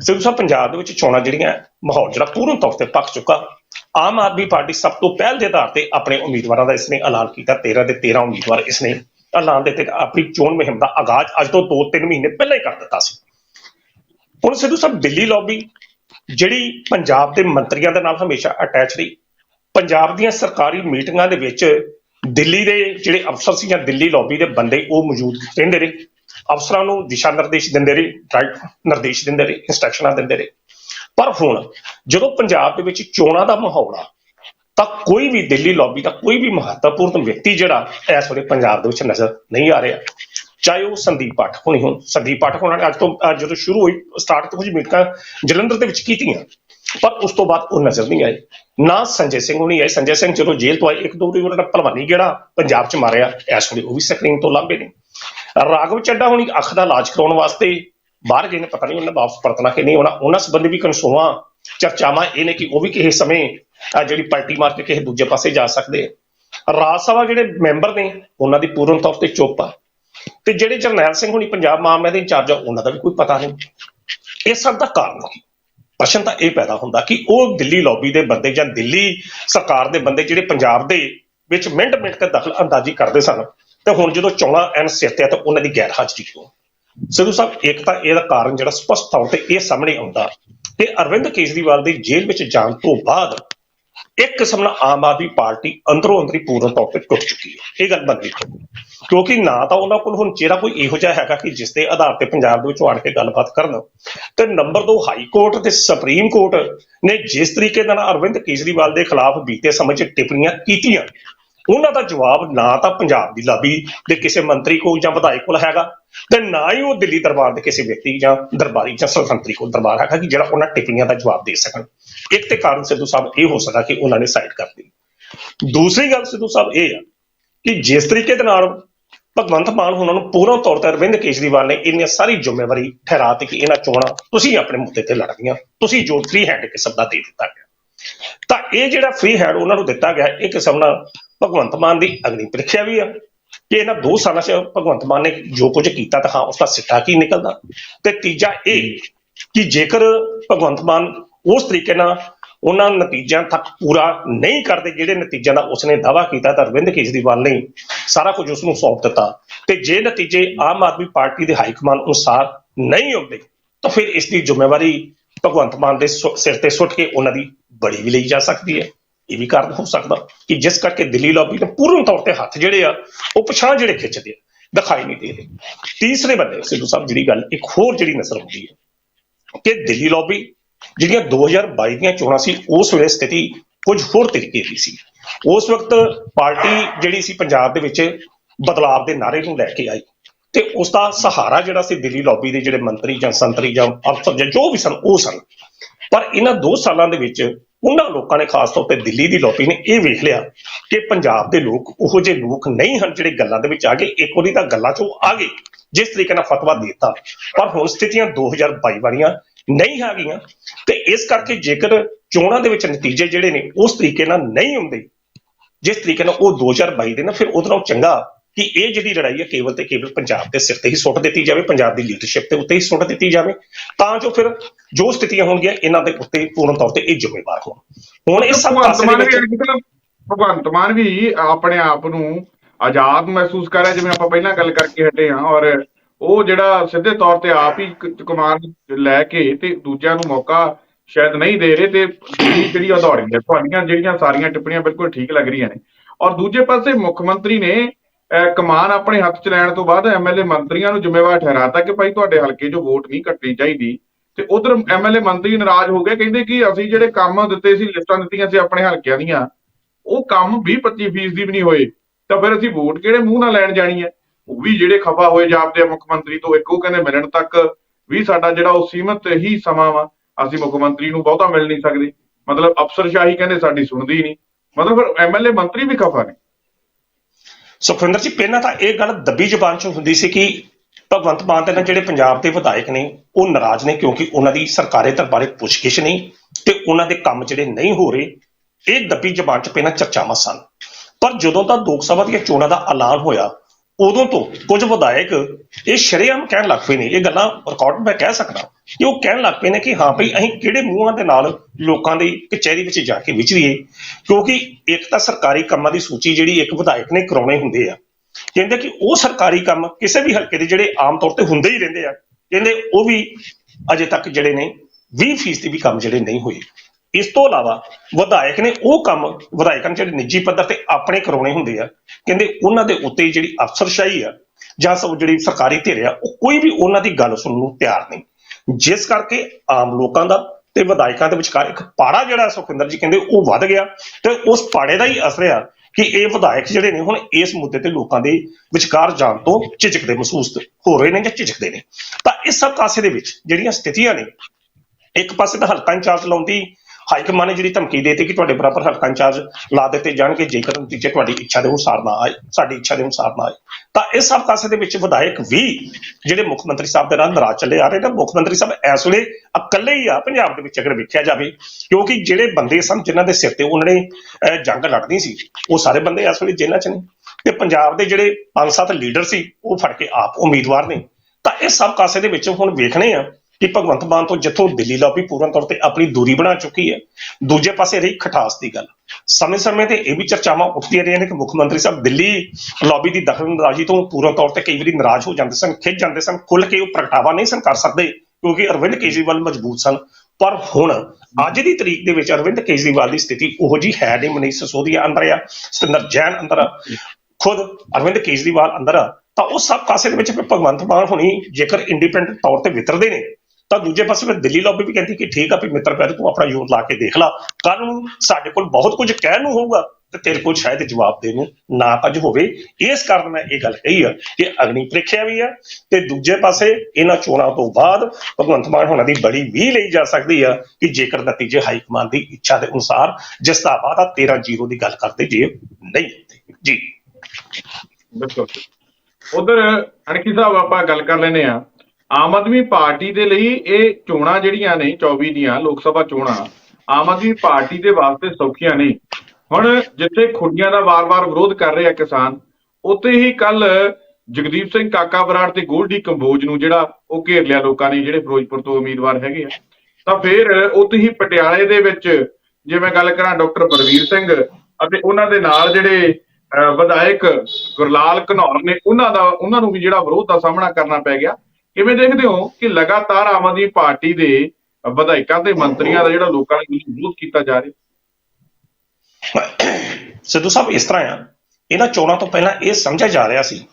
ਸਿੱਧੂ ਸਾਹਿਬ, ਪੰਜਾਬ ਦੇ ਵਿੱਚ ਚੋਣਾਂ ਜਿਹੜੀਆਂ ਮਾਹੌਲ ਜਿਹੜਾ ਪੂਰਨ ਤੌਰ ਤੇ ਪੱਕ ਚੁੱਕਾ, ਆਮ ਆਦਮੀ ਪਾਰਟੀ ਸਭ ਤੋਂ ਪਹਿਲ ਦੇ ਆਧਾਰ ਤੇ ਆਪਣੇ ਉਮੀਦਵਾਰਾਂ ਦਾ ਇਸਨੇ ਐਲਾਨ ਕੀਤਾ 13 ਦੇ 13 ਉਮੀਦਵਾਰ ਇਸਨੇ ਐਲਾਨ ਦੇ ਤੇ ਆਪਣੀ ਚੋਣ ਮੁਹਿੰਮ ਦਾ ਆਗਾਜ਼ ਅੱਜ ਤੋਂ 2-3 ਮਹੀਨੇ ਪਹਿਲਾਂ ਹੀ ਕਰ ਦਿੱਤਾ ਸੀ। ਹੁਣ ਸਿੱਧੂ ਸਾਹਿਬ ਦਿੱਲੀ ਲੌਬੀ ਜਿਹੜੀ ਪੰਜਾਬ ਦੇ ਮੰਤਰੀਆਂ ਦੇ ਨਾਲ ਹਮੇਸ਼ਾ ਅਟੈਚ ਰਹੀ, ਪੰਜਾਬ ਦੀਆਂ ਸਰਕਾਰੀ ਮੀਟਿੰਗਾਂ ਦੇ ਵਿੱਚ ਦਿੱਲੀ ਦੇ ਜਿਹੜੇ ਅਫਸਰ ਸੀ ਜਾਂ ਦਿੱਲੀ ਲੌਬੀ ਦੇ ਬੰਦੇ ਉਹ ਮੌਜੂਦ ਰਹਿੰਦੇ ਰਹੇ। ਅਫਸਰਾਂ ਨੂੰ ਦਿਸ਼ਾ ਨਿਰਦੇਸ਼ ਦਿੰਦੇ ਰਹੇ ਰਾਈਟ ਨਿਰਦੇਸ਼ ਦਿੰਦੇ ਰਹੇ ਇਨਸਟਰਕਸ਼ਨਾਂ ਦਿੰਦੇ ਰਹੇ। ਪਰ ਹੁਣ ਜਦੋਂ ਪੰਜਾਬ ਦੇ ਵਿੱਚ ਚੋਣਾਂ ਦਾ ਮਾਹੌਲ ਆ ਤਾਂ ਕੋਈ ਵੀ ਦਿੱਲੀ ਲੌਬੀ ਦਾ ਕੋਈ ਵੀ ਮਹੱਤਵਪੂਰਨ ਵਿਅਕਤੀ ਜਿਹੜਾ ਇਸ ਵੇਲੇ ਪੰਜਾਬ ਦੇ ਵਿੱਚ ਨਜ਼ਰ ਨਹੀਂ ਆ ਰਿਹਾ। ਚਾਹੇ ਉਹ ਸੰਦੀਪ ਪਾਠਕ ਹੋਣੀ ਹੋਣ, ਸੰਦੀਪ ਪਾਠਕ ਹੋਣਾ ਨੇ ਅੱਜ ਤੋਂ ਜਦੋਂ ਸ਼ੁਰੂ ਹੋਈ ਸਟਾਰਟ ਤੋਂ ਕੁਝ ਮੀਟਿੰਗਾਂ ਜਲੰਧਰ ਦੇ ਵਿੱਚ ਕੀਤੀਆਂ, ਪਰ ਉਸ ਤੋਂ ਬਾਅਦ ਉਹ ਨਜ਼ਰ ਨਹੀਂ ਆਏ। ਨਾ ਸੰਜੇ ਸਿੰਘ ਹੁਣੀ ਆਏ। ਸੰਜੇ ਸਿੰਘ ਜਦੋਂ ਜੇਲ੍ਹ ਤੋਂ ਆਏ, ਇੱਕ ਦੋ ਵਾਰੀ ਉਹਨਾਂ ਦਾ ਭਲਵਾਨੀ ਜਿਹੜਾ ਪੰਜਾਬ 'ਚ ਮਾਰਿਆ, ਇਸ ਵੇਲੇ ਉਹ ਵੀ ਸਕਰੀਨ ਤੋਂ ਲਾਂਭੇ ਨੇ। ਰਾਘਵ ਚੱਡਾ ਹੁਣੀ ਅੱਖ ਦਾ ਇਲਾਜ ਕਰਾਉਣ ਵਾਸਤੇ ਬਾਹਰ ਗਏ ਨੇ, ਪਤਾ ਨਹੀਂ ਉਹਨਾਂ ਵਾਪਸ ਪਰਤਣਾ ਕਿ ਨਹੀਂ ਹੋਣਾ। ਉਹਨਾਂ ਸੰਬੰਧੀ ਵੀ ਕਨਸੂਆਂ ਚਰਚਾਵਾਂ ਇਹ ਨੇ ਕਿ ਉਹ ਵੀ ਕਿਸੇ ਸਮੇਂ ਆਹ ਜਿਹੜੀ ਪਾਰਟੀ ਮਾਰ ਕੇ ਕਿਸੇ ਦੂਜੇ ਪਾਸੇ ਜਾ ਸਕਦੇ ਆ। ਰਾਜ ਸਭਾ ਜਿਹੜੇ ਮੈਂਬਰ ਨੇ, ਉਹਨਾਂ ਦੀ ਪੂਰਨ ਤੌਰ ਤੇ ਚੁੱਪ ਆ। ਤੇ ਜਿਹੜੇ ਜਰਨੈਲ ਸਿੰਘ ਹੁਣੀ ਪੰਜਾਬ ਮਾਮਲੇ ਦੇ ਇੰਚਾਰਜ ਆ, ਉਹਨਾਂ ਦਾ ਵੀ ਕੋਈ ਪਤਾ ਨਹੀਂ। ਇਹ ਸਭ ਦਾ ਕਾਰਨ ਕੀ ਪ੍ਰਸ਼ਨ ਤਾਂ ਇਹ ਪੈਦਾ ਹੁੰਦਾ ਕਿ ਉਹ ਦਿੱਲੀ ਲੌਬੀ ਦੇ ਬੰਦੇ ਜਾਂ ਦਿੱਲੀ ਸਰਕਾਰ ਦੇ ਬੰਦੇ ਜਿਹੜੇ ਪੰਜਾਬ ਦੇ ਵਿੱਚ ਮਿੰਟ ਮਿੰਟ ਤੇ ਦਖਲ ਅੰਦਾਜ਼ੀ ਕਰਦੇ ਸਨ, ਤੇ ਹੁਣ ਜਦੋਂ ਚੋਣਾਂ ਐਨ ਸਿਰ ਤੇ ਆ, ਤਾਂ ਉਹਨਾਂ ਦੀ ਗੈਰ ਹਾਜ਼ਰੀ ਕਿਉਂ? ਸਿੱਧੂ ਸਾਹਿਬ, ਇੱਕ ਤਾਂ ਇਹਦਾ ਕਾਰਨ ਜਿਹੜਾ ਸਪਸ਼ਟ ਤੌਰ ਤੇ ਇਹ ਸਾਹਮਣੇ ਆਉਂਦਾ ਕਿ ਅਰਵਿੰਦ ਕੇਜਰੀਵਾਲ ਦੀ ਜੇਲ੍ਹ ਵਿੱਚ ਜਾਣ ਤੋਂ ਬਾਅਦ ਇੱਕ ਕਿਸਮ ਨਾਲ ਆਮ ਆਦਮੀ ਪਾਰਟੀ ਅੰਦਰੋਂ ਅੰਦਰੀ ਪੂਰਨ ਤੌਰ ਤੇ ਟੁੱਟ ਚੁੱਕੀ ਹੈ। ਇਹ ਗੱਲ ਬੰਦੀ ਕਿਉਂਕਿ ਨਾ ਤਾਂ ਉਹਨਾਂ ਕੋਲ ਹੁਣ ਚਿਹਰਾ ਕੋਈ ਇਹੋ ਜਿਹਾ ਹੈਗਾ ਕਿ ਜਿਸ ਦੇ ਆਧਾਰ ਤੇ ਪੰਜਾਬ ਦੇ ਵਿੱਚ ਆਣ ਕੇ ਗੱਲਬਾਤ ਕਰਨ। ਤੇ ਨੰਬਰ 2 ਹਾਈ ਕੋਰਟ ਤੇ ਸੁਪਰੀਮ ਕੋਰਟ ਨੇ ਜਿਸ ਤਰੀਕੇ ਨਾਲ ਅਰਵਿੰਦ ਕੇਜਰੀਵਾਲ ਦੇ ਖਿਲਾਫ ਬੀਤੇ ਸਮੇਂ 'ਚ ਟਿੱਪਣੀਆਂ ਕੀਤੀਆਂ, ਉਹਨਾਂ ਦਾ ਜਵਾਬ ਨਾ ਤਾਂ ਪੰਜਾਬ ਦੀ ਲਾਬੀ ਦੇ ਕਿਸੇ ਮੰਤਰੀ ਕੋਲ ਜਾਂ ਵਿਧਾਇਕ ਕੋਲ ਹੈਗਾ ਤੇ ਨਾ ਹੀ ਉਹ ਦਿੱਲੀ ਦਰਬਾਰ ਦੇ ਕਿਸੇ ਵਿਅਕਤੀ ਜਾਂ ਦਰਬਾਰੀ ਜਾਂ ਸੁਲਤਾਨਤਰੀ ਕੋਲ ਦਰਬਾਰ ਹੈਗਾ ਕਿ ਜਿਹੜਾ ਉਹਨਾਂ ਟਿੱਪਣੀਆਂ ਦਾ ਜਵਾਬ ਦੇ ਸਕਣ। ਇੱਕ ਤੇ ਕਾਰਨ ਸਿੱਧੂ ਸਾਹਿਬ ਇਹ ਹੋ ਸਕਦਾ ਕਿ ਉਹਨਾਂ ਨੇ ਸਾਈਡ ਕਰ ਦਿੱਤੀ। ਦੂਸਰੀ ਗੱਲ ਸਿੱਧੂ ਸਾਹਿਬ ਇਹ ਆ ਕਿ ਜਿਸ ਤਰੀਕੇ ਦੇ ਨਾਲ ਭਗਵੰਤ ਮਾਨ ਉਹਨਾਂ ਨੂੰ ਪੂਰਨ ਤੌਰ ਤੇ ਅਰਵਿੰਦ ਕੇਜਰੀਵਾਲ ਨੇ ਇੰਨੀ ਸਾਰੀ ਜ਼ਿੰਮੇਵਾਰੀ ਠਹਿਰਾਤੀ ਕਿ ਇਹਨਾਂ ਚੋਣਾਂ ਤੁਸੀਂ ਆਪਣੇ ਮੁੱਦੇ ਤੇ ਲੜਨੀਆਂ ਤੁਸੀਂ ਜੋ ਫ੍ਰੀ ਹੈਂਡ ਕਿਸਮ ਦਾ ਦੇ ਦਿੱਤਾ ਗਿਆ। ਤਾਂ ਇਹ ਜਿਹੜਾ ਫ੍ਰੀ ਹੈਂਡ ਉਹਨਾਂ ਨੂੰ ਦਿੱਤਾ ਗਿਆ, ਇਹ ਕਿਸਮ ਨਾਲ ਭਗਵੰਤ ਮਾਨ ਦੀ ਅਗਨੀ ਪ੍ਰੀਖਿਆ ਵੀ ਆ ਕਿ ਇਹਨਾਂ ਦੋ ਸਾਲਾਂ 'ਚ ਭਗਵੰਤ ਮਾਨ ਨੇ ਜੋ ਕੁਝ ਕੀਤਾ ਤਾਂ ਹਾਂ ਉਸ ਦਾ ਸਿੱਟਾ ਕੀ ਨਿਕਲਦਾ? ਤੇ ਤੀਜਾ ਇਹ ਕਿ ਜੇਕਰ ਭਗਵੰਤ ਮਾਨ ਉਸ ਤਰੀਕੇ ਨਾਲ ਉਹਨਾਂ ਨਤੀਜਿਆਂ ਤੱਕ ਪੂਰਾ ਨਹੀਂ ਕਰਦੇ ਜਿਹੜੇ ਨਤੀਜਿਆਂ ਦਾ ਉਸਨੇ ਦਾਵਾ ਕੀਤਾ ਤਾਂ ਅਰਵਿੰਦ ਕੇਜਰੀਵਾਲ ਨੇ ਸਾਰਾ ਕੁਝ ਉਸ ਨੂੰ ਸੌਂਪ ਦਿੱਤਾ। ਤੇ ਜੇ ਨਤੀਜੇ ਆਮ ਆਦਮੀ ਪਾਰਟੀ ਦੇ ਹਾਈ ਕਮਾਨ ਅਨੁਸਾਰ ਨਹੀਂ ਆਉਂਦੇ, ਤਾਂ ਫਿਰ ਇਸ ਦੀ ਜ਼ਿੰਮੇਵਾਰੀ ਭਗਵੰਤ ਮਾਨ ਦੇ ਸਿਰ ਤੇ ਸੁੱਟ ਕੇ ਉਹਨਾਂ ਦੀ ਬੜੀ ਵੀ ਲਈ ਜਾ ਸਕਦੀ ਹੈ। ਇਹ ਵੀ ਕਾਰਨ ਹੋ ਸਕਦਾ ਕਿ ਜਿਸ ਕਰਕੇ ਦਿੱਲੀ ਲੌਬੀ ਦੇ ਪੂਰਨ ਤੌਰ ਤੇ ਹੱਥ ਜਿਹੜੇ ਆ, ਉਹ ਪਛਾਣ ਜਿਹੜੇ ਖਿੱਚਦੇ ਆ, ਦਿਖਾਈ ਨਹੀਂ ਦੇ ਰਹੇ। ਤੀਸਰੇ ਬੰਦੇ, ਸਿੱਧੂ ਸਾਹਿਬ, ਜਿਹੜੀ ਗੱਲ, ਇੱਕ ਹੋਰ ਜਿਹੜੀ ਨਜ਼ਰ ਆਉਂਦੀ ਹੈ ਕਿ ਦਿੱਲੀ ਲੌਬੀ ਜਿਹੜੀਆਂ 2022 ਦੀਆਂ ਚੋਣਾਂ ਸੀ, ਉਸ ਵੇਲੇ ਸਥਿਤੀ ਕੁਝ ਹੋਰ ਤਰੀਕੇ ਦੀ ਸੀ। ਉਸ ਵਕਤ ਪਾਰਟੀ ਜਿਹੜੀ ਸੀ ਪੰਜਾਬ ਦੇ ਵਿੱਚ ਬਦਲਾਵ ਦੇ ਨਾਅਰੇ ਨੂੰ ਲੈ ਕੇ ਆਈ ਤੇ ਉਸ ਦਾ ਸਹਾਰਾ ਜਿਹੜਾ ਸੀ ਦਿੱਲੀ ਲੌਬੀ ਦੇ ਜਿਹੜੇ ਮੰਤਰੀ ਜਾਂ ਸੰਤਰੀ ਜਾਂ ਅਫਸਰ ਜਾਂ ਜੋ ਵੀ ਸਨ, ਉਹ ਸਨ। ਪਰ ਇਹਨਾਂ 2 ਸਾਲਾਂ ਦੇ ਵਿੱਚ ਉਹਨਾਂ ਲੋਕਾਂ ਨੇ ਖਾਸ ਤੌਰ ਤੇ ਦਿੱਲੀ ਦੀ ਲੌਬੀ ਨੇ ਇਹ ਵੇਖ ਲਿਆ ਕਿ ਪੰਜਾਬ ਦੇ ਲੋਕ ਉਹੋ ਜਿਹੇ ਲੋਕ ਨਹੀਂ ਹਨ ਜਿਹੜੇ ਗੱਲਾਂ ਦੇ ਵਿੱਚ ਆ ਗਏ, ਇੱਕ ਵਾਰੀ ਤਾਂ ਗੱਲਾਂ 'ਚੋਂ ਆ ਗਏ, ਜਿਸ ਤਰੀਕੇ ਨਾਲ ਫਤਵਾ ਦਿੱਤਾ। ਪਰ ਹੁਣ ਸਥਿਤੀਆਂ 2022 ਵਾਲੀਆਂ ਨਹੀਂ ਹੈਗੀਆਂ ਤੇ ਇਸ ਕਰਕੇ ਜੇਕਰ ਚੋਣਾਂ ਦੇ ਵਿੱਚ ਨਤੀਜੇ ਜਿਹੜੇ ਨੇ ਉਸ ਤਰੀਕੇ ਨਾਲ ਨਹੀਂ ਹੁੰਦੇ। ਜਿਸ ਤਰੀਕੇ ਨਾਲ ਉਹ 2022 ਦੇ ਨਾ ਫਿਰ ਉਹਦੇ ਚੰਗਾ ਕਿ ਇਹ ਜਿਹੜੀ ਲੜਾਈ ਹੈ ਕੇਵਲ ਤੇ ਕੇਵਲ ਪੰਜਾਬ ਦੇ ਸਿਰ ਤੇ ਹੀ ਸੁੱਟ ਦਿੱਤੀ ਜਾਵੇ ਪੰਜਾਬ ਦੀ ਲੀਡਰਸ਼ਿਪ ਦੇ ਉੱਤੇ ਹੀ ਸੁੱਟ ਦਿੱਤੀ ਜਾਵੇ। ਤਾਂ ਜੋ ਫਿਰ ਜੋ ਸਥਿਤੀਆਂ ਹੋਣਗੀਆਂ ਇਹਨਾਂ ਦੇ ਉੱਤੇ ਪੂਰਨ ਤੌਰ ਤੇ ਇਹ ਜ਼ਿੰਮੇਵਾਰ ਹੋਣ। ਹੁਣ ਇਹ ਸਭ ਪਾਸੇ ਦੇ ਵਿੱਚ ਭਗਵੰਤ ਮਾਨ ਵੀ ਆਪਣੇ ਆਪ ਨੂੰ ਆਜ਼ਾਦ ਮਹਿਸੂਸ ਕਰ ਰਿਹਾ ਜਿਵੇਂ ਆਪਾਂ ਪਹਿਲਾਂ ਗੱਲ ਕਰਕੇ ਹਟੇ ਹਾਂ ਔਰ ਉਹ ਜਿਹੜਾ ਸਿੱਧੇ ਤੌਰ ਤੇ ਆਪ ਹੀ ਕਮਾਨ ਲੈ ਕੇ ਤੇ ਦੂਜਿਆਂ ਨੂੰ ਮੌਕਾ ਸ਼ਾਇਦ ਨਹੀਂ ਦੇ ਰਹੇ ਤੇ ਜਿਹੜੀ ਉਹ ਹੈ ਤੁਹਾਡੀਆਂ ਜਿਹੜੀਆਂ ਸਾਰੀਆਂ ਟਿੱਪਣੀਆਂ ਬਿਲਕੁਲ ਠੀਕ ਲੱਗ ਰਹੀਆਂ ਨੇ। ਔਰ ਦੂਜੇ ਪਾਸੇ ਮੁੱਖ ਮੰਤਰੀ ਨੇ ਕਮਾਨ ਆਪਣੇ ਹੱਥ 'ਚ ਲੈਣ ਤੋਂ ਬਾਅਦ ਐਮਐਲਏ ਮੰਤਰੀਆਂ ਨੂੰ ਜ਼ਿੰਮੇਵਾਰ ਠਹਿਰਾਤਾ ਕਿ ਭਾਈ ਤੁਹਾਡੇ ਹਲਕੇ 'ਚੋਂ ਵੋਟ ਨਹੀਂ ਕੱਟਣੀ ਚਾਹੀਦੀ। ਤੇ ਉਧਰ ਐਮਐਲਏ ਮੰਤਰੀ ਨਾਰਾਜ਼ ਹੋ ਗਏ, ਕਹਿੰਦੇ ਕਿ ਅਸੀਂ ਜਿਹੜੇ ਕੰਮ ਦਿੱਤੇ ਸੀ, ਲਿਸਟਾਂ ਦਿੱਤੀਆਂ ਸੀ ਆਪਣੇ ਹਲਕਿਆਂ ਦੀਆਂ, ਉਹ ਕੰਮ 20 25 ਫੀਸਦੀ ਵੀ ਨਹੀਂ ਹੋਏ। ਤਾਂ ਫਿਰ ਅਸੀਂ ਵੋਟ ਕਿਹੜੇ ਮੂੰਹ ਨਾਲ ਲੈਣ ਜਾਣੀ ਹੈ? ਉਹ ਵੀ ਜਿਹੜੇ ਖਫਾ ਹੋਏ ਜਾਪਦੇ ਆ ਮੁੱਖ ਮੰਤਰੀ ਤੋਂ, ਇੱਕੋ ਕਹਿੰਦੇ ਮਿਲਣ ਤੱਕ ਵੀ ਸਾਡਾ ਜਿਹੜਾ ਉਹ ਸੀਮਤ ਹੀ ਸਮਾਂ ਵਾ, ਅਸੀਂ ਮੁੱਖ ਮੰਤਰੀ ਨੂੰ ਬਹੁਤਾ ਮਿਲ ਨਹੀਂ ਸਕਦੇ। ਮਤਲਬ ਅਫਸਰਸ਼ਾਹੀ ਕਹਿੰਦੇ ਸਾਡੀ ਸੁਣਦੀ ਨਹੀਂ। ਮਤਲਬ ਫਿਰ ਐਮਐਲਏ ਮੰਤਰੀ ਵੀ ਖਫਾ ਨੇ। ਸੁਖਵਿੰਦਰ ਜੀ, ਪਹਿਲਾਂ ਤਾਂ ਇਹ ਗੱਲ ਦੱਬੀ ਜ਼ਬਾਨ 'ਚ ਹੁੰਦੀ ਸੀ ਕਿ ਭਗਵੰਤ ਮਾਨ ਤੇ ਨਾਲ ਜਿਹੜੇ ਪੰਜਾਬ ਦੇ ਵਿਧਾਇਕ ਨੇ, ਉਹ ਨਾਰਾਜ਼ ਨੇ ਕਿਉਂਕਿ ਉਹਨਾਂ ਦੀ ਸਰਕਾਰੇ ਦਰਬਾਰੇ ਪੁੱਛਗਿੱਛ ਨਹੀਂ ਤੇ ਉਹਨਾਂ ਦੇ ਕੰਮ ਜਿਹੜੇ ਨਹੀਂ ਹੋ ਰਹੇ, ਇਹ ਦੱਬੀ ਜ਼ਬਾਨ 'ਚ ਪਹਿਲਾਂ ਚਰਚਾਵਾਂ ਸਨ। ਪਰ ਜਦੋਂ ਤਾਂ ਲੋਕ ਸਭਾ ਦੀਆਂ ਚੋਣਾਂ ਦਾ ਐਲਾਨ ਹੋਇਆ ਉਦੋਂ ਤੋਂ ਕੁਝ ਵਿਧਾਇਕ ਇਹ ਸ਼ਰੇਆਮ ਕਹਿਣ ਲੱਗ ਪਏ ਨੇ, ਇਹ ਗੱਲਾਂ ਰਿਕਾਰਡ ਮੈਂ ਕਹਿ ਸਕਦਾ ਕਿ ਉਹ ਕਹਿਣ ਲੱਗ ਪਏ ਨੇ ਕਿ ਹਾਂ ਭਈ ਅਸੀਂ ਕਿਹੜੇ ਮੂੰਹਾਂ ਦੇ ਨਾਲ ਲੋਕਾਂ ਦੀ ਕਚਹਿਰੀ ਵਿੱਚ ਜਾ ਕੇ ਵਿਚਰੀਏ ਕਿਉਂਕਿ ਇੱਕ ਤਾਂ ਸਰਕਾਰੀ ਕੰਮਾਂ ਦੀ ਸੂਚੀ ਜਿਹੜੀ ਇੱਕ ਵਿਧਾਇਕ ਨੇ ਕਰਾਉਣੇ ਹੁੰਦੇ ਆ। ਕਹਿੰਦੇ ਕਿ ਉਹ ਸਰਕਾਰੀ ਕੰਮ ਕਿਸੇ ਵੀ ਹਲਕੇ ਦੇ ਜਿਹੜੇ ਆਮ ਤੌਰ ਤੇ ਹੁੰਦੇ ਹੀ ਰਹਿੰਦੇ ਆ, ਕਹਿੰਦੇ ਉਹ ਵੀ ਅਜੇ ਤੱਕ ਜਿਹੜੇ ਨੇ 20% ਵੀ ਕੰਮ ਜਿਹੜੇ ਨਹੀਂ ਹੋਏ। ਇਸ ਤੋਂ ਇਲਾਵਾ ਵਿਧਾਇਕ ਨੇ ਉਹ ਕੰਮ, ਵਿਧਾਇਕਾਂ ਨੇ ਜਿਹੜੇ ਨਿੱਜੀ ਪੱਧਰ ਤੇ ਆਪਣੇ ਕਰਾਉਣੇ ਹੁੰਦੇ ਆ, ਕਹਿੰਦੇ ਉਹਨਾਂ ਦੇ ਉੱਤੇ ਜਿਹੜੀ ਅਫਸਰਸ਼ਾਹੀ ਆ ਜਾਂ ਸਭ ਜਿਹੜੀ ਸਰਕਾਰੀ ਧਿਰ ਆ, ਉਹ ਕੋਈ ਵੀ ਉਹਨਾਂ ਦੀ ਗੱਲ ਸੁਣਨ ਨੂੰ ਤਿਆਰ ਨਹੀਂ। ਜਿਸ ਕਰਕੇ ਆਮ ਲੋਕਾਂ ਦਾ ਤੇ ਵਿਧਾਇਕਾਂ ਦੇ ਵਿਚਕਾਰ ਇੱਕ ਪਾੜਾ ਜਿਹੜਾ ਸੁਖਿੰਦਰ ਜੀ ਕਹਿੰਦੇ ਉਹ ਵੱਧ ਗਿਆ ਤੇ ਉਸ ਪਾੜੇ ਦਾ ਹੀ ਅਸਰ ਆ ਕਿ ਇਹ ਵਿਧਾਇਕ ਜਿਹੜੇ ਨੇ ਹੁਣ ਇਸ ਮੁੱਦੇ ਤੇ ਲੋਕਾਂ ਦੇ ਵਿਚਕਾਰ ਜਾਣ ਤੋਂ ਝਿਜਕਦੇ, ਮਹਿਸੂਸ ਹੋ ਰਹੇ ਨੇ ਜਾਂ ਝਿਜਕਦੇ ਨੇ। ਤਾਂ ਇਸ ਸਭ ਕਾਸੇ ਦੇ ਵਿੱਚ ਜਿਹੜੀਆਂ ਸਥਿਤੀਆਂ ਨੇ, ਇੱਕ ਪਾਸੇ ਤਾਂ ਹਲਕਾ ਇੰਚਾਰਜ ਲਾਉਂਦੀ ਹਾਈ ਕਮਾਂਡ ਨੇ ਜਿਹੜੀ ਧਮਕੀ ਦੇ ਦਿੱਤੀ ਕਿ ਤੁਹਾਡੇ ਬਰਾਬਰ ਹਲਕਾ ਇੰਚਾਰਜ ਲਾ ਦਿੱਤੇ ਜਾਣਗੇ ਜੇਕਰ ਨਤੀਜੇ ਤੁਹਾਡੀ ਇੱਛਾ ਦੇ ਅਨੁਸਾਰ ਨਾ ਆਏ ਸਾਡੀ ਇੱਛਾ ਦੇ ਅਨੁਸਾਰ ਨਾ ਆਏ। ਤਾਂ ਇਸ ਸਭ ਕਾਸੇ ਦੇ ਵਿੱਚ ਵਿਧਾਇਕ ਵੀ ਜਿਹੜੇ ਮੁੱਖ ਮੰਤਰੀ ਸਾਹਿਬ ਦੇ ਨਾਲ ਨਾਰਾਜ਼ ਚੱਲੇ ਆ ਰਹੇ ਨੇ ਮੁੱਖ ਮੰਤਰੀ ਸਾਹਿਬ ਇਸ ਵੇਲੇ ਇਕੱਲੇ ਹੀ ਆ ਪੰਜਾਬ ਦੇ ਵਿੱਚ ਅਗਰ ਵੇਖਿਆ ਜਾਵੇ ਕਿਉਂਕਿ ਜਿਹੜੇ ਬੰਦੇ ਸਨ ਜਿਨ੍ਹਾਂ ਦੇ ਸਿਰ ਤੇ ਉਹਨਾਂ ਨੇ ਅਹ, ਜੰਗ ਲੜਨੀ ਸੀ ਉਹ ਸਾਰੇ ਬੰਦੇ ਇਸ ਵੇਲੇ ਜੇਲ੍ਹਾਂ 'ਚ ਨੇ। ਤੇ ਪੰਜਾਬ ਦੇ ਜਿਹੜੇ ਪੰਜ ਸੱਤ ਲੀਡਰ ਸੀ ਉਹ ਫੜ ਕੇ ਆਪ ਉਮੀਦਵਾਰ ਨੇ। ਤਾਂ ਇਹ ਸਭ ਕਾਸੇ ਦੇ ਵਿੱਚ ਹੁਣ ਵੇਖਣੇ ਆ ਕਿ ਭਗਵੰਤ ਮਾਨ ਤੋਂ ਜਿੱਥੋਂ ਦਿੱਲੀ ਲੌਬੀ ਪੂਰਨ ਤੌਰ ਤੇ ਆਪਣੀ ਦੂਰੀ ਬਣਾ ਚੁੱਕੀ ਹੈ, ਦੂਜੇ ਪਾਸੇ ਰਹੀ ਖਟਾਸ ਦੀ ਗੱਲ। ਸਮੇਂ-ਸਮੇਂ ਤੇ ਇਹ ਵੀ ਚਰਚਾਵਾਂ ਉੱਠਦੀਆਂ ਰਹੀਆਂ ਨੇ ਕਿ ਮੁੱਖ ਮੰਤਰੀ ਸਾਹਿਬ ਦਿੱਲੀ ਲੌਬੀ ਦੀ ਦਖਲਅੰਦਾਜ਼ੀ ਤੋਂ ਪੂਰਨ ਤੌਰ ਤੇ ਕਈ ਵਾਰੀ ਨਾਰਾਜ਼ ਹੋ ਜਾਂਦੇ ਸਨ ਖਿੱਚ ਜਾਂਦੇ ਸਨ, ਖੁੱਲ ਕੇ ਉਹ ਪ੍ਰਗਟਾਵਾ ਨਹੀਂ ਸਨ ਕਰ ਸਕਦੇ ਕਿਉਂਕਿ ਅਰਵਿੰਦ ਕੇਜਰੀਵਾਲ ਮਜ਼ਬੂਤ ਸਨ। ਪਰ ਹੁਣ ਅੱਜ ਦੀ ਤਰੀਕ ਦੇ ਵਿੱਚ ਅਰਵਿੰਦ ਕੇਜਰੀਵਾਲ ਦੀ ਸਥਿਤੀ ਉਹੋ ਜੀ ਹੈ ਨਹੀਂ। ਮਨੀਸ਼ ਸਸੋਦੀਆ ਅੰਦਰ ਆ, ਸਤਿੰਦਰ ਜੈਨ ਅੰਦਰ ਆ, ਖੁਦ ਅਰਵਿੰਦ ਕੇਜਰੀਵਾਲ ਅੰਦਰ ਆ, ਤਾਂ ਉਹ ਸਭ ਕਾਸੇ ਦੇ ਵਿੱਚ ਭਗਵੰਤ ਮਾਨ ਹੁਣੀ ਜੇਕਰ ਇੰਡੀਪੈਂਡੈਂਟ ਤੌਰ ਤੇ ਵਿਤਰਦੇ ਨੇ ਤਾਂ ਦੂਜੇ ਪਾਸੇ ਫਿਰ ਦਿੱਲੀ ਲੌਬੀ ਵੀ ਕਹਿੰਦੀ ਕਿ ਠੀਕ ਆ ਵੀ ਮਿੱਤਰ ਪਿਆਰੇ ਤੂੰ ਆਪਣਾ ਜ਼ੋਰ ਲਾ ਕੇ ਦੇਖ ਲਾ। ਕੱਲ ਨੂੰ ਸਾਡੇ ਕੋਲ ਬਹੁਤ ਕੁਝ ਕਹਿਣ ਨੂੰ ਹੋਊਗਾ, ਤੇ ਤੇਰੇ ਕੋਲ ਸ਼ਾਇਦ ਜਵਾਬ ਦੇਣ ਨੂੰ ਨਾ ਕੁਝ ਹੋਵੇ। ਇਸ ਕਾਰਨ ਮੈਂ ਇਹ ਗੱਲ ਕਹੀ ਆ ਕਿ ਅਗਨੀ ਪ੍ਰੀਖਿਆ ਵੀ ਆ, ਤੇ ਦੂਜੇ ਪਾਸੇ ਇਹਨਾਂ ਚੋਣਾਂ ਤੋਂ ਬਾਅਦ ਭਗਵੰਤ ਮਾਨ ਹੋਣਾ ਦੀ ਬੜੀ ਵੀ ਲਈ ਜਾ ਸਕਦੀ ਆ ਕਿ ਜੇਕਰ ਨਤੀਜੇ ਹਾਈ ਕਮਾਂਡ ਦੀ ਇੱਛਾ ਦੇ ਅਨੁਸਾਰ ਜਿਸ ਦਾ ਵਾਅਦਾ 13-0 ਦੀ ਗੱਲ ਕਰਦੇ ਜੇ ਨਹੀਂ ਹੁੰਦੇ। ਜੀ। ਬਿਲਕੁਲ। ਉਧਰ ਅਣਖੀ ਸਾਹਿਬ ਆਪਾਂ ਗੱਲ ਕਰ ਲੈਨੇ ਆ ਆਮ ਆਦਮੀ ਪਾਰਟੀ ਦੇ ਲਈ ਇਹ ਚੋਣਾਂ ਜਿਹੜੀਆਂ ਨੇ 24 ਦੀਆਂ ਲੋਕ ਸਭਾ ਚੋਣਾਂ ਆਮ ਆਦਮੀ ਪਾਰਟੀ ਦੇ ਵਾਸਤੇ ਸੌਖੀਆਂ ਨਹੀਂ ਹੁਣ ਜਿੱਥੇ ਖੁੱਡੀਆਂ ਦਾ ਵਾਰ-ਵਾਰ ਵਿਰੋਧ ਕਰ ਰਹੇ ਆ ਕਿਸਾਨ ਉੱਥੇ ਹੀ ਕੱਲ ਜਗਦੀਪ ਸਿੰਘ ਕਾਕਾ ਬਰਾੜ ਤੇ ਗੋਲਡੀ ਕੰਬੋਜ ਨੂੰ ਜਿਹੜਾ ਉਹ ਘੇਰ ਲਿਆ ਲੋਕਾਂ ਨੇ ਜਿਹੜੇ ਫਿਰੋਜ਼ਪੁਰ ਤੋਂ ਉਮੀਦਵਾਰ ਹੈਗੇ ਆ। ਤਾਂ ਫਿਰ ਉੱਥੇ ਹੀ ਪਟਿਆਲੇ ਦੇ ਵਿੱਚ ਜੇ ਮੈਂ ਗੱਲ ਕਰਾਂ ਡਾਕਟਰ ਬਲਵੀਰ ਸਿੰਘ ਅਤੇ ਉਹਨਾਂ ਦੇ ਨਾਲ ਜਿਹੜੇ ਅਹ, ਵਿਧਾਇਕ ਗੁਰਲਾਲ ਘਨੌਰ ਨੇ ਉਹਨਾਂ ਦਾ ਉਹਨਾਂ ਨੂੰ ਵੀ ਜਿਹੜਾ ਵਿਰੋਧ ਦਾ ਸਾਹਮਣਾ ਕਰਨਾ ਪੈ ਗਿਆ। ਕਿਵੇਂ ਦੇਖਦੇ ਹੋ ਕਿ ਲਗਾਤਾਰ ਆਮ ਆਦਮੀ ਪਾਰਟੀ ਦੇ ਵਿਧਾਇਕਾਂ ਤੇ ਮੰਤਰੀਆਂ ਦਾ ਜਿਹੜਾ ਲੋਕਾਂ ਨੇ ਵਿਰੋਧ ਕੀਤਾ ਜਾ ਰਿਹਾ? ਸਿੱਧੂ ਸਾਹਿਬ, ਇਸ ਤਰ੍ਹਾਂ ਆ। ਇਹਨਾਂ ਚੋਣਾਂ ਤੋਂ ਪਹਿਲਾਂ ਇਹ ਸਮਝਿਆ ਜਾ ਰਿਹਾ ਸੀ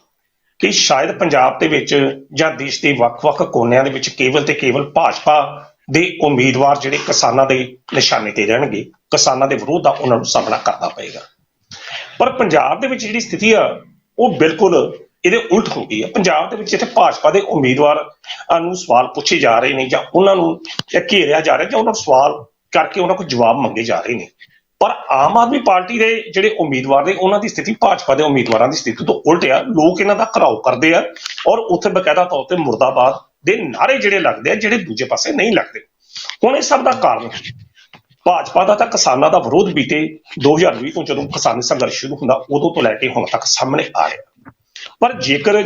ਕਿ ਸ਼ਾਇਦ ਪੰਜਾਬ ਦੇ ਵਿੱਚ ਜਾਂ ਦੇਸ਼ ਦੇ ਵੱਖ-ਵੱਖ ਕੋਨਿਆਂ ਦੇ ਵਿੱਚ ਕੇਵਲ ਤੇ ਕੇਵਲ ਭਾਜਪਾ ਦੇ ਉਮੀਦਵਾਰ ਜਿਹੜੇ ਕਿਸਾਨਾਂ ਦੇ ਨਿਸ਼ਾਨੇ ਤੇ ਰਹਿਣਗੇ, ਕਿਸਾਨਾਂ ਦੇ ਵਿਰੋਧ ਦਾ ਉਹਨਾਂ ਨੂੰ ਸਾਹਮਣਾ ਕਰਨਾ ਪਏਗਾ। ਪਰ ਪੰਜਾਬ ਦੇ ਵਿੱਚ ਜਿਹੜੀ ਸਥਿਤੀ ਆ, ਉਹ ਬਿਲਕੁਲ ਇਹਦੇ ਉਲਟ ਹੋ ਗਈ ਹੈ। ਪੰਜਾਬ ਦੇ ਵਿੱਚ ਜਿੱਥੇ ਭਾਜਪਾ ਦੇ ਉਮੀਦਵਾਰ ਨੂੰ ਸਵਾਲ ਪੁੱਛੇ ਜਾ ਰਹੇ ਨੇ ਜਾਂ ਉਹਨਾਂ ਨੂੰ ਇਹ ਘੇਰਿਆ ਜਾ ਰਿਹਾ ਜਾਂ ਉਹਨਾਂ ਨੂੰ ਸਵਾਲ ਕਰਕੇ ਉਹਨਾਂ ਕੋਲ ਜਵਾਬ ਮੰਗੇ ਜਾ ਰਹੇ ਨੇ। ਪਰ ਆਮ ਆਦਮੀ ਪਾਰਟੀ ਦੇ ਜਿਹੜੇ ਉਮੀਦਵਾਰ ਨੇ, ਉਹਨਾਂ ਦੀ ਸਥਿਤੀ ਭਾਜਪਾ ਦੇ ਉਮੀਦਵਾਰਾਂ ਦੀ ਸਥਿਤੀ ਤੋਂ ਉਲਟ ਆ। ਲੋਕ ਇਹਨਾਂ ਦਾ ਘਰਾਓ ਕਰਦੇ ਆ ਔਰ ਉੱਥੇ ਬਕਾਇਦਾ ਤੌਰ ਤੇ ਮੁਰਦਾਬਾਦ ਦੇ ਨਾਰੇ ਜਿਹੜੇ ਲੱਗਦੇ ਆ, ਜਿਹੜੇ ਦੂਜੇ ਪਾਸੇ ਨਹੀਂ ਲੱਗਦੇ। ਹੁਣ ਇਹ ਸਭ ਦਾ ਕਾਰਨ ਭਾਜਪਾ ਦਾ ਤਾਂ ਕਿਸਾਨਾਂ ਦਾ ਵਿਰੋਧ ਬੀਤੇ 2020 ਤੋਂ ਜਦੋਂ ਕਿਸਾਨੀ ਸੰਘਰਸ਼ ਸ਼ੁਰੂ ਹੁੰਦਾ, ਉਦੋਂ ਤੋਂ ਲੈ ਕੇ ਹੁਣ ਤੱਕ ਸਾਹਮਣੇ ਆ ਰਿਹਾ। ਪਰ ਜੇਕਰ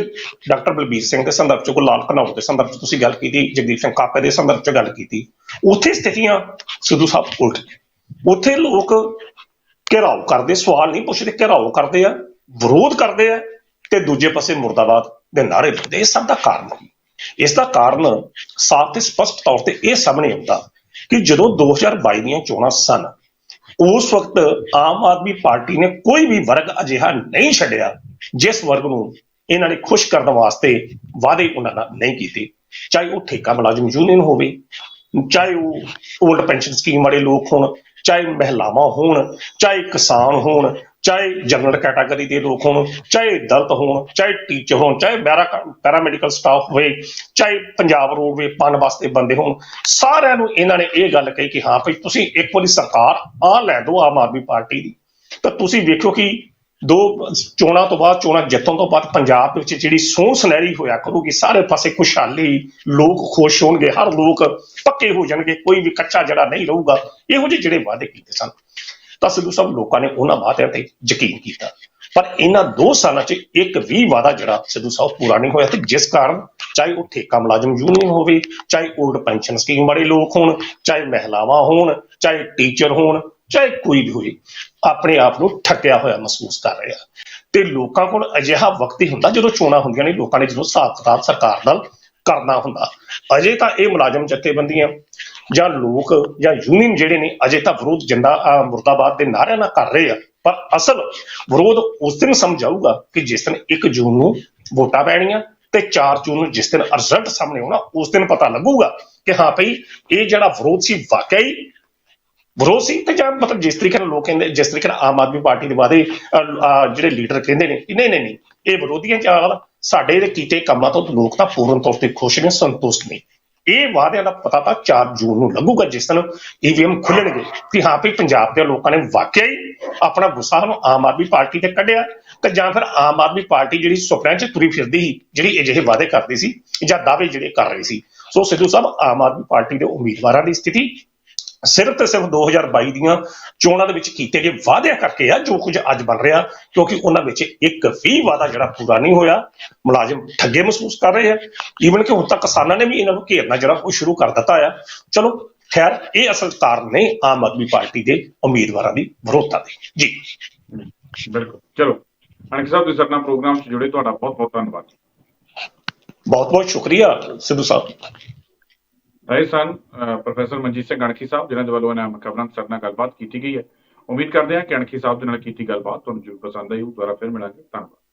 ਡਾਕਟਰ ਬਲਬੀਰ ਸਿੰਘ ਦੇ ਸੰਦਰਭ ਚ ਗੁਰਲਾਲ ਘਨੌਰ ਦੇ ਸੰਦਰਭ ਚ ਤੁਸੀਂ ਗੱਲ ਕੀਤੀ, ਜਗਦੀਪ ਸਿੰਘ ਕਾਪੇ ਦੇ ਸੰਦਰਭ ਚ ਗੱਲ ਕੀਤੀ, ਉੱਥੇ ਸਥਿਤੀਆਂ ਸਿੱਧੂ ਸਾਹਿਬ ਉਲਟ ਉੱਥੇ ਲੋਕ ਘਿਰਾਓ ਕਰਦੇ, ਸਵਾਲ ਨਹੀਂ ਪੁੱਛਦੇ, ਘਿਰਾਓ ਕਰਦੇ ਆ, ਵਿਰੋਧ ਕਰਦੇ ਆ ਤੇ ਦੂਜੇ ਪਾਸੇ ਮੁਰਦਾਬਾਦ ਦੇ ਨਾਰੇ ਲੱਗਦੇ ਇਹ ਸਭ ਦਾ ਕਾਰਨ ਕੀ ਇਸ ਦਾ ਕਾਰਨ ਸਾਫ਼ ਤੇ ਸਪਸ਼ਟ ਤੌਰ ਤੇ ਇਹ ਸਾਹਮਣੇ ਆਉਂਦਾ ਕਿ ਜਦੋਂ 2022 ਦੀਆਂ ਚੋਣਾਂ ਸਨ, ਉਸ ਵਕਤ ਆਮ ਆਦਮੀ ਪਾਰਟੀ ਨੇ ਕੋਈ ਵੀ ਵਰਗ ਅਜਿਹਾ ਨਹੀਂ ਛੱਡਿਆ। ਜਿਸ ਵਰਗ ਨੂੰ ਇਹਨਾਂ ਨੇ ਖੁਸ਼ ਕਰਨ ਵਾਸਤੇ ਵਾਅਦੇ ਉਹਨਾਂ ਨਾਲ ਨਹੀਂ ਕੀਤੇ, ਚਾਹੇ ਉਹ ਠੇਕਾ ਮੁਲਾਜ਼ਮ ਯੂਨੀਅਨ ਹੋਵੇ, ਚਾਹੇ ਉਹ 올ਡ ਪੈਨਸ਼ਨ ਸਕੀਮ ਵਾਲੇ ਲੋਕ ਹੋਣ, ਚਾਹੇ ਮਹਿਲਾਵਾਂ ਹੋਣ, ਚਾਹੇ ਕਿਸਾਨ ਹੋਣ, ਚਾਹੇ ਜਨਰਲ ਕੈਟਾਗਰੀ ਦੇ ਲੋਕ ਹੋਣ, ਚਾਹੇ ਦਲਤ ਹੋਣ, ਚਾਹੇ ਟੀਚਰ ਹੋਣ, ਚਾਹੇ ਪੈਰਾਮੈਡੀਕਲ ਸਟਾਫ ਹੋਵੇ, ਚਾਹੇ ਪੰਜਾਬ ਰੋਡਵੇ ਪਨ ਵਾਸਤੇ ਬੰਦੇ ਹੋਣ, ਸਾਰਿਆਂ ਨੂੰ ਇਹਨਾਂ ਨੇ ਇਹ ਗੱਲ ਕਹੀ ਕਿ ਹਾਂ, ਭਈ ਤੁਸੀਂ ਇੱਕ ਵਾਰੀ ਸਰਕਾਰ ਆ ਲੈ ਦਿਓ ਆਮ ਆਦਮੀ ਪਾਰਟੀ ਦੀ। ਤਾਂ ਤੁਸੀਂ ਵੇਖੋ ਕਿ ਦੋ ਚੋਣਾਂ ਤੋਂ ਬਾਅਦ, ਚੋਣਾਂ ਜਿੱਤਣ ਤੋਂ ਬਾਅਦ ਪੰਜਾਬ ਦੇ ਵਿੱਚ ਜਿਹੜੀ ਸੋਹ ਸੁਨਹਿਰੀ ਹੋਇਆ ਕਰੂਗੀ, ਸਾਰੇ ਪਾਸੇ ਖੁਸ਼ਹਾਲੀ, ਲੋਕ ਖੁਸ਼ ਹੋਣਗੇ, ਹਰ ਲੋਕ ਪੱਕੇ ਹੋ ਜਾਣਗੇ, ਕੋਈ ਵੀ ਕੱਚਾ ਜਿਹੜਾ ਨਹੀਂ ਰਹੂਗਾ। ਇਹੋ ਜਿਹੇ ਜਿਹੜੇ ਵਾਅਦੇ ਕੀਤੇ ਸਨ। ਤਾਂ ਸਿੱਧੂ ਸਾਹਿਬ, ਲੋਕਾਂ ਨੇ ਉਹਨਾਂ ਵਾਅਦਿਆਂ ਤੇ ਯਕੀਨ ਕੀਤਾ। ਪਰ ਇਹਨਾਂ ਦੋ ਸਾਲਾਂ 'ਚ ਇੱਕ ਵੀ ਵਾਅਦਾ ਜਿਹੜਾ ਸਿੱਧੂ ਸਾਹਿਬ ਪੂਰਾ ਨਹੀਂ ਹੋਇਆ ਤੇ ਜਿਸ ਕਾਰਨ ਚਾਹੇ ਉਹ ਠੇਕਾ ਮੁਲਾਜ਼ਮ ਯੂਨੀਅਨ ਹੋਵੇ, ਚਾਹੇ 올ਡ ਪੈਨਸ਼ਨ ਸਕੀਮ ਵਾਲੇ ਲੋਕ ਹੋਣ, ਚਾਹੇ ਮਹਿਲਾਵਾਂ ਹੋਣ, ਚਾਹੇ ਟੀਚਰ ਹੋਣ ਚਾਹੇ ਕੋਈ ਵੀ ਹੋਵੇ ਆਪਣੇ ਆਪ ਨੂੰ ਠੱਗਿਆ ਹੋਇਆ ਮਹਿਸੂਸ ਕਰ ਰਿਹਾ। ਤੇ ਲੋਕਾਂ ਕੋਲ ਅਜਿਹਾ ਵਕਤ ਹੀ ਹੁੰਦਾ ਜਦੋਂ ਚੋਣਾਂ ਹੁੰਦੀਆਂ ਨੇ, ਲੋਕਾਂ ਨੇ ਜਦੋਂ ਹਿਸਾਬ ਕਿਤਾਬ ਸਰਕਾਰ ਨਾਲ ਕਰਨਾ ਹੁੰਦਾ। ਅਜੇ ਤਾਂ ਇਹ ਮੁਲਾਜ਼ਮ ਜਥੇਬੰਦੀਆਂ ਜਾਂ ਲੋਕ ਜਾਂ ਯੂਨੀਅਨ ਜਿਹੜੇ ਨੇ, ਅਜੇ ਤਾਂ ਵਿਰੋਧ ਜੰਦਾ ਮੁਰਦਾਬਾਦ ਦੇ ਨਾਰਿਆਂ ਨਾਲ ਕਰ ਰਹੇ ਆ। ਪਰ ਅਸਲ ਵਿਰੋਧ ਉਸ ਦਿਨ ਸਮਝਾਊਗਾ ਕਿ ਜਿਸ ਦਿਨ 1 ਜੂਨ ਨੂੰ ਵੋਟਾਂ ਪੈਣੀਆਂ ਤੇ 4 ਜੂਨ ਨੂੰ ਜਿਸ ਦਿਨ ਰਿਜ਼ਲਟ ਸਾਹਮਣੇ ਆਉਣਾ, ਉਸ ਦਿਨ ਪਤਾ ਲੱਗੂਗਾ ਕਿ ਹਾਂ ਭਈ, ਇਹ ਜਿਹੜਾ ਵਿਰੋਧ ਸੀ, ਵਾਕਿਆ ਹੀ ਵਿਰੋਧ ਸੀ ਤੇ ਜਾਂ ਮਤਲਬ ਜਿਸ ਤਰੀਕੇ ਨਾਲ ਲੋਕ ਕਹਿੰਦੇ, ਜਿਸ ਤਰੀਕੇ ਨਾਲ ਆਮ ਆਦਮੀ ਪਾਰਟੀ ਦੇ ਵਾਦੇ ਜਿਹੜੇ ਲੀਡਰ ਕਹਿੰਦੇ ਨੇ, ਨਹੀਂ ਨਹੀਂ ਨਹੀਂ, ਇਹ ਵਿਰੋਧੀਆਂ ਚਾਲ ਸਾਡੇ ਦੇ ਕੀਤੇ ਕੰਮਾਂ ਤੋਂ ਲੋਕ ਤਾਂ ਪੂਰਨ ਤੌਰ ਤੇ ਖੁਸ਼ ਨੇ, ਸੰਤੁਸ਼ਟ ਨੇ। ਇਹ ਵਾਅਦਿਆਂ ਦਾ ਪਤਾ ਤਾਂ 4 ਜੂਨ ਨੂੰ ਲੱਗੂਗਾ, ਜਿਸ ਦਿਨ ਈਵੀਐਮ ਖੁੱਲਣਗੇ ਕਿ ਹਾਂ ਵੀ ਪੰਜਾਬ ਦੇ ਲੋਕਾਂ ਨੇ ਵਾਕਿਆ ਹੀ ਆਪਣਾ ਗੁੱਸਾ ਨੂੰ ਆਮ ਆਦਮੀ ਪਾਰਟੀ ਤੇ ਕੱਢਿਆ ਤੇ ਜਾਂ ਫਿਰ ਆਮ ਆਦਮੀ ਪਾਰਟੀ ਜਿਹੜੀ ਸੁਪਨਿਆਂ 'ਚ ਤੁਰੀ ਫਿਰਦੀ ਸੀ, ਜਿਹੜੀ ਅਜਿਹੇ ਵਾਅਦੇ ਕਰਦੀ ਸੀ ਜਾਂ ਦਾਅਵੇ ਜਿਹੜੇ ਕਰ ਰਹੀ ਸੀ। ਸੋ ਸਿੱਧੂ ਸਾਹਿਬ, ਆਮ ਆਦਮੀ ਪਾਰਟੀ ਦੇ ਉਮੀਦਵਾਰਾਂ ਦੀ ਸਥਿਤੀ ਸਿਰਫ ਤੇ ਸਿਰਫ 2022 ਦੀਆਂ ਚੋਣਾਂ ਦੇ ਵਿੱਚ ਕੀਤੇ ਗਏ ਵਾਅਦਿਆਂ ਕਰਕੇ ਆ ਜੋ ਕੁਝ ਅੱਜ ਬਣ ਰਿਹਾ ਕਿਉਂਕਿ ਉਹਨਾਂ ਵਿੱਚ ਇੱਕ ਵੀ ਵਾਅਦਾ ਜਿਹੜਾ ਪੂਰਾ ਨਹੀਂ ਹੋਇਆ। ਮੁਲਾਜ਼ਮ ਠੱਗੇ ਮਹਿਸੂਸ ਕਰ ਰਹੇ ਆ। ਈਵਨ ਕਿ ਹੁਣ ਤੱਕ ਕਿਸਾਨਾਂ ਨੇ ਵੀ ਇਹਨਾਂ ਨੂੰ ਘੇਰਨਾ ਜਿਹੜਾ ਉਹ ਸ਼ੁਰੂ ਕਰ ਦਿੱਤਾ ਆ। ਚਲੋ ਖੈਰ ਇਹ ਅਸਲ ਕਾਰਨ ਨੇ ਆਮ ਆਦਮੀ ਪਾਰਟੀ ਦੇ ਉਮੀਦਵਾਰਾਂ ਦੀ ਵਿਰੋਧਤਾ ਦੇ। ਜੀ। ਬਿਲਕੁਲ। ਚਲੋ ਅਣਖ ਸਾਹਿਬ ਤੁਸੀਂ ਨਾਲ ਪ੍ਰੋਗਰਾਮ 'ਚ ਜੁੜੇ ਤੁਹਾਡਾ ਬਹੁਤ ਬਹੁਤ ਧੰਨਵਾਦ। ਬਹੁਤ ਬਹੁਤ ਸ਼ੁਕਰੀਆ ਸਿੱਧੂ ਸਾਹਿਬ। ਰਹੇ ਸਨ ਪ੍ਰੋਫੈਸਰ ਮਨਜੀਤ ਸਿੰਘ ਗਣਖੀ ਸਾਹਿਬ, ਜਿਨ੍ਹਾਂ ਦੇ ਵੱਲੋਂ ਇਹਨਾਂ ਖਬਰਾਂ ਸਾਡੇ ਨਾਲ ਗੱਲਬਾਤ ਕੀਤੀ ਗਈ ਹੈ, ਉਮੀਦ ਕਰਦੇ ਹਾਂ ਕਿ ਅਣਖੀ ਸਾਹਿਬ ਦੇ ਨਾਲ ਕੀਤੀ ਗੱਲਬਾਤ ਤੁਹਾਨੂੰ ਜ਼ਰੂਰ ਪਸੰਦ ਆਈ ਹੋਊ। ਦੁਬਾਰਾ ਫਿਰ ਮਿਲਾਂਗੇ। ਧੰਨਵਾਦ।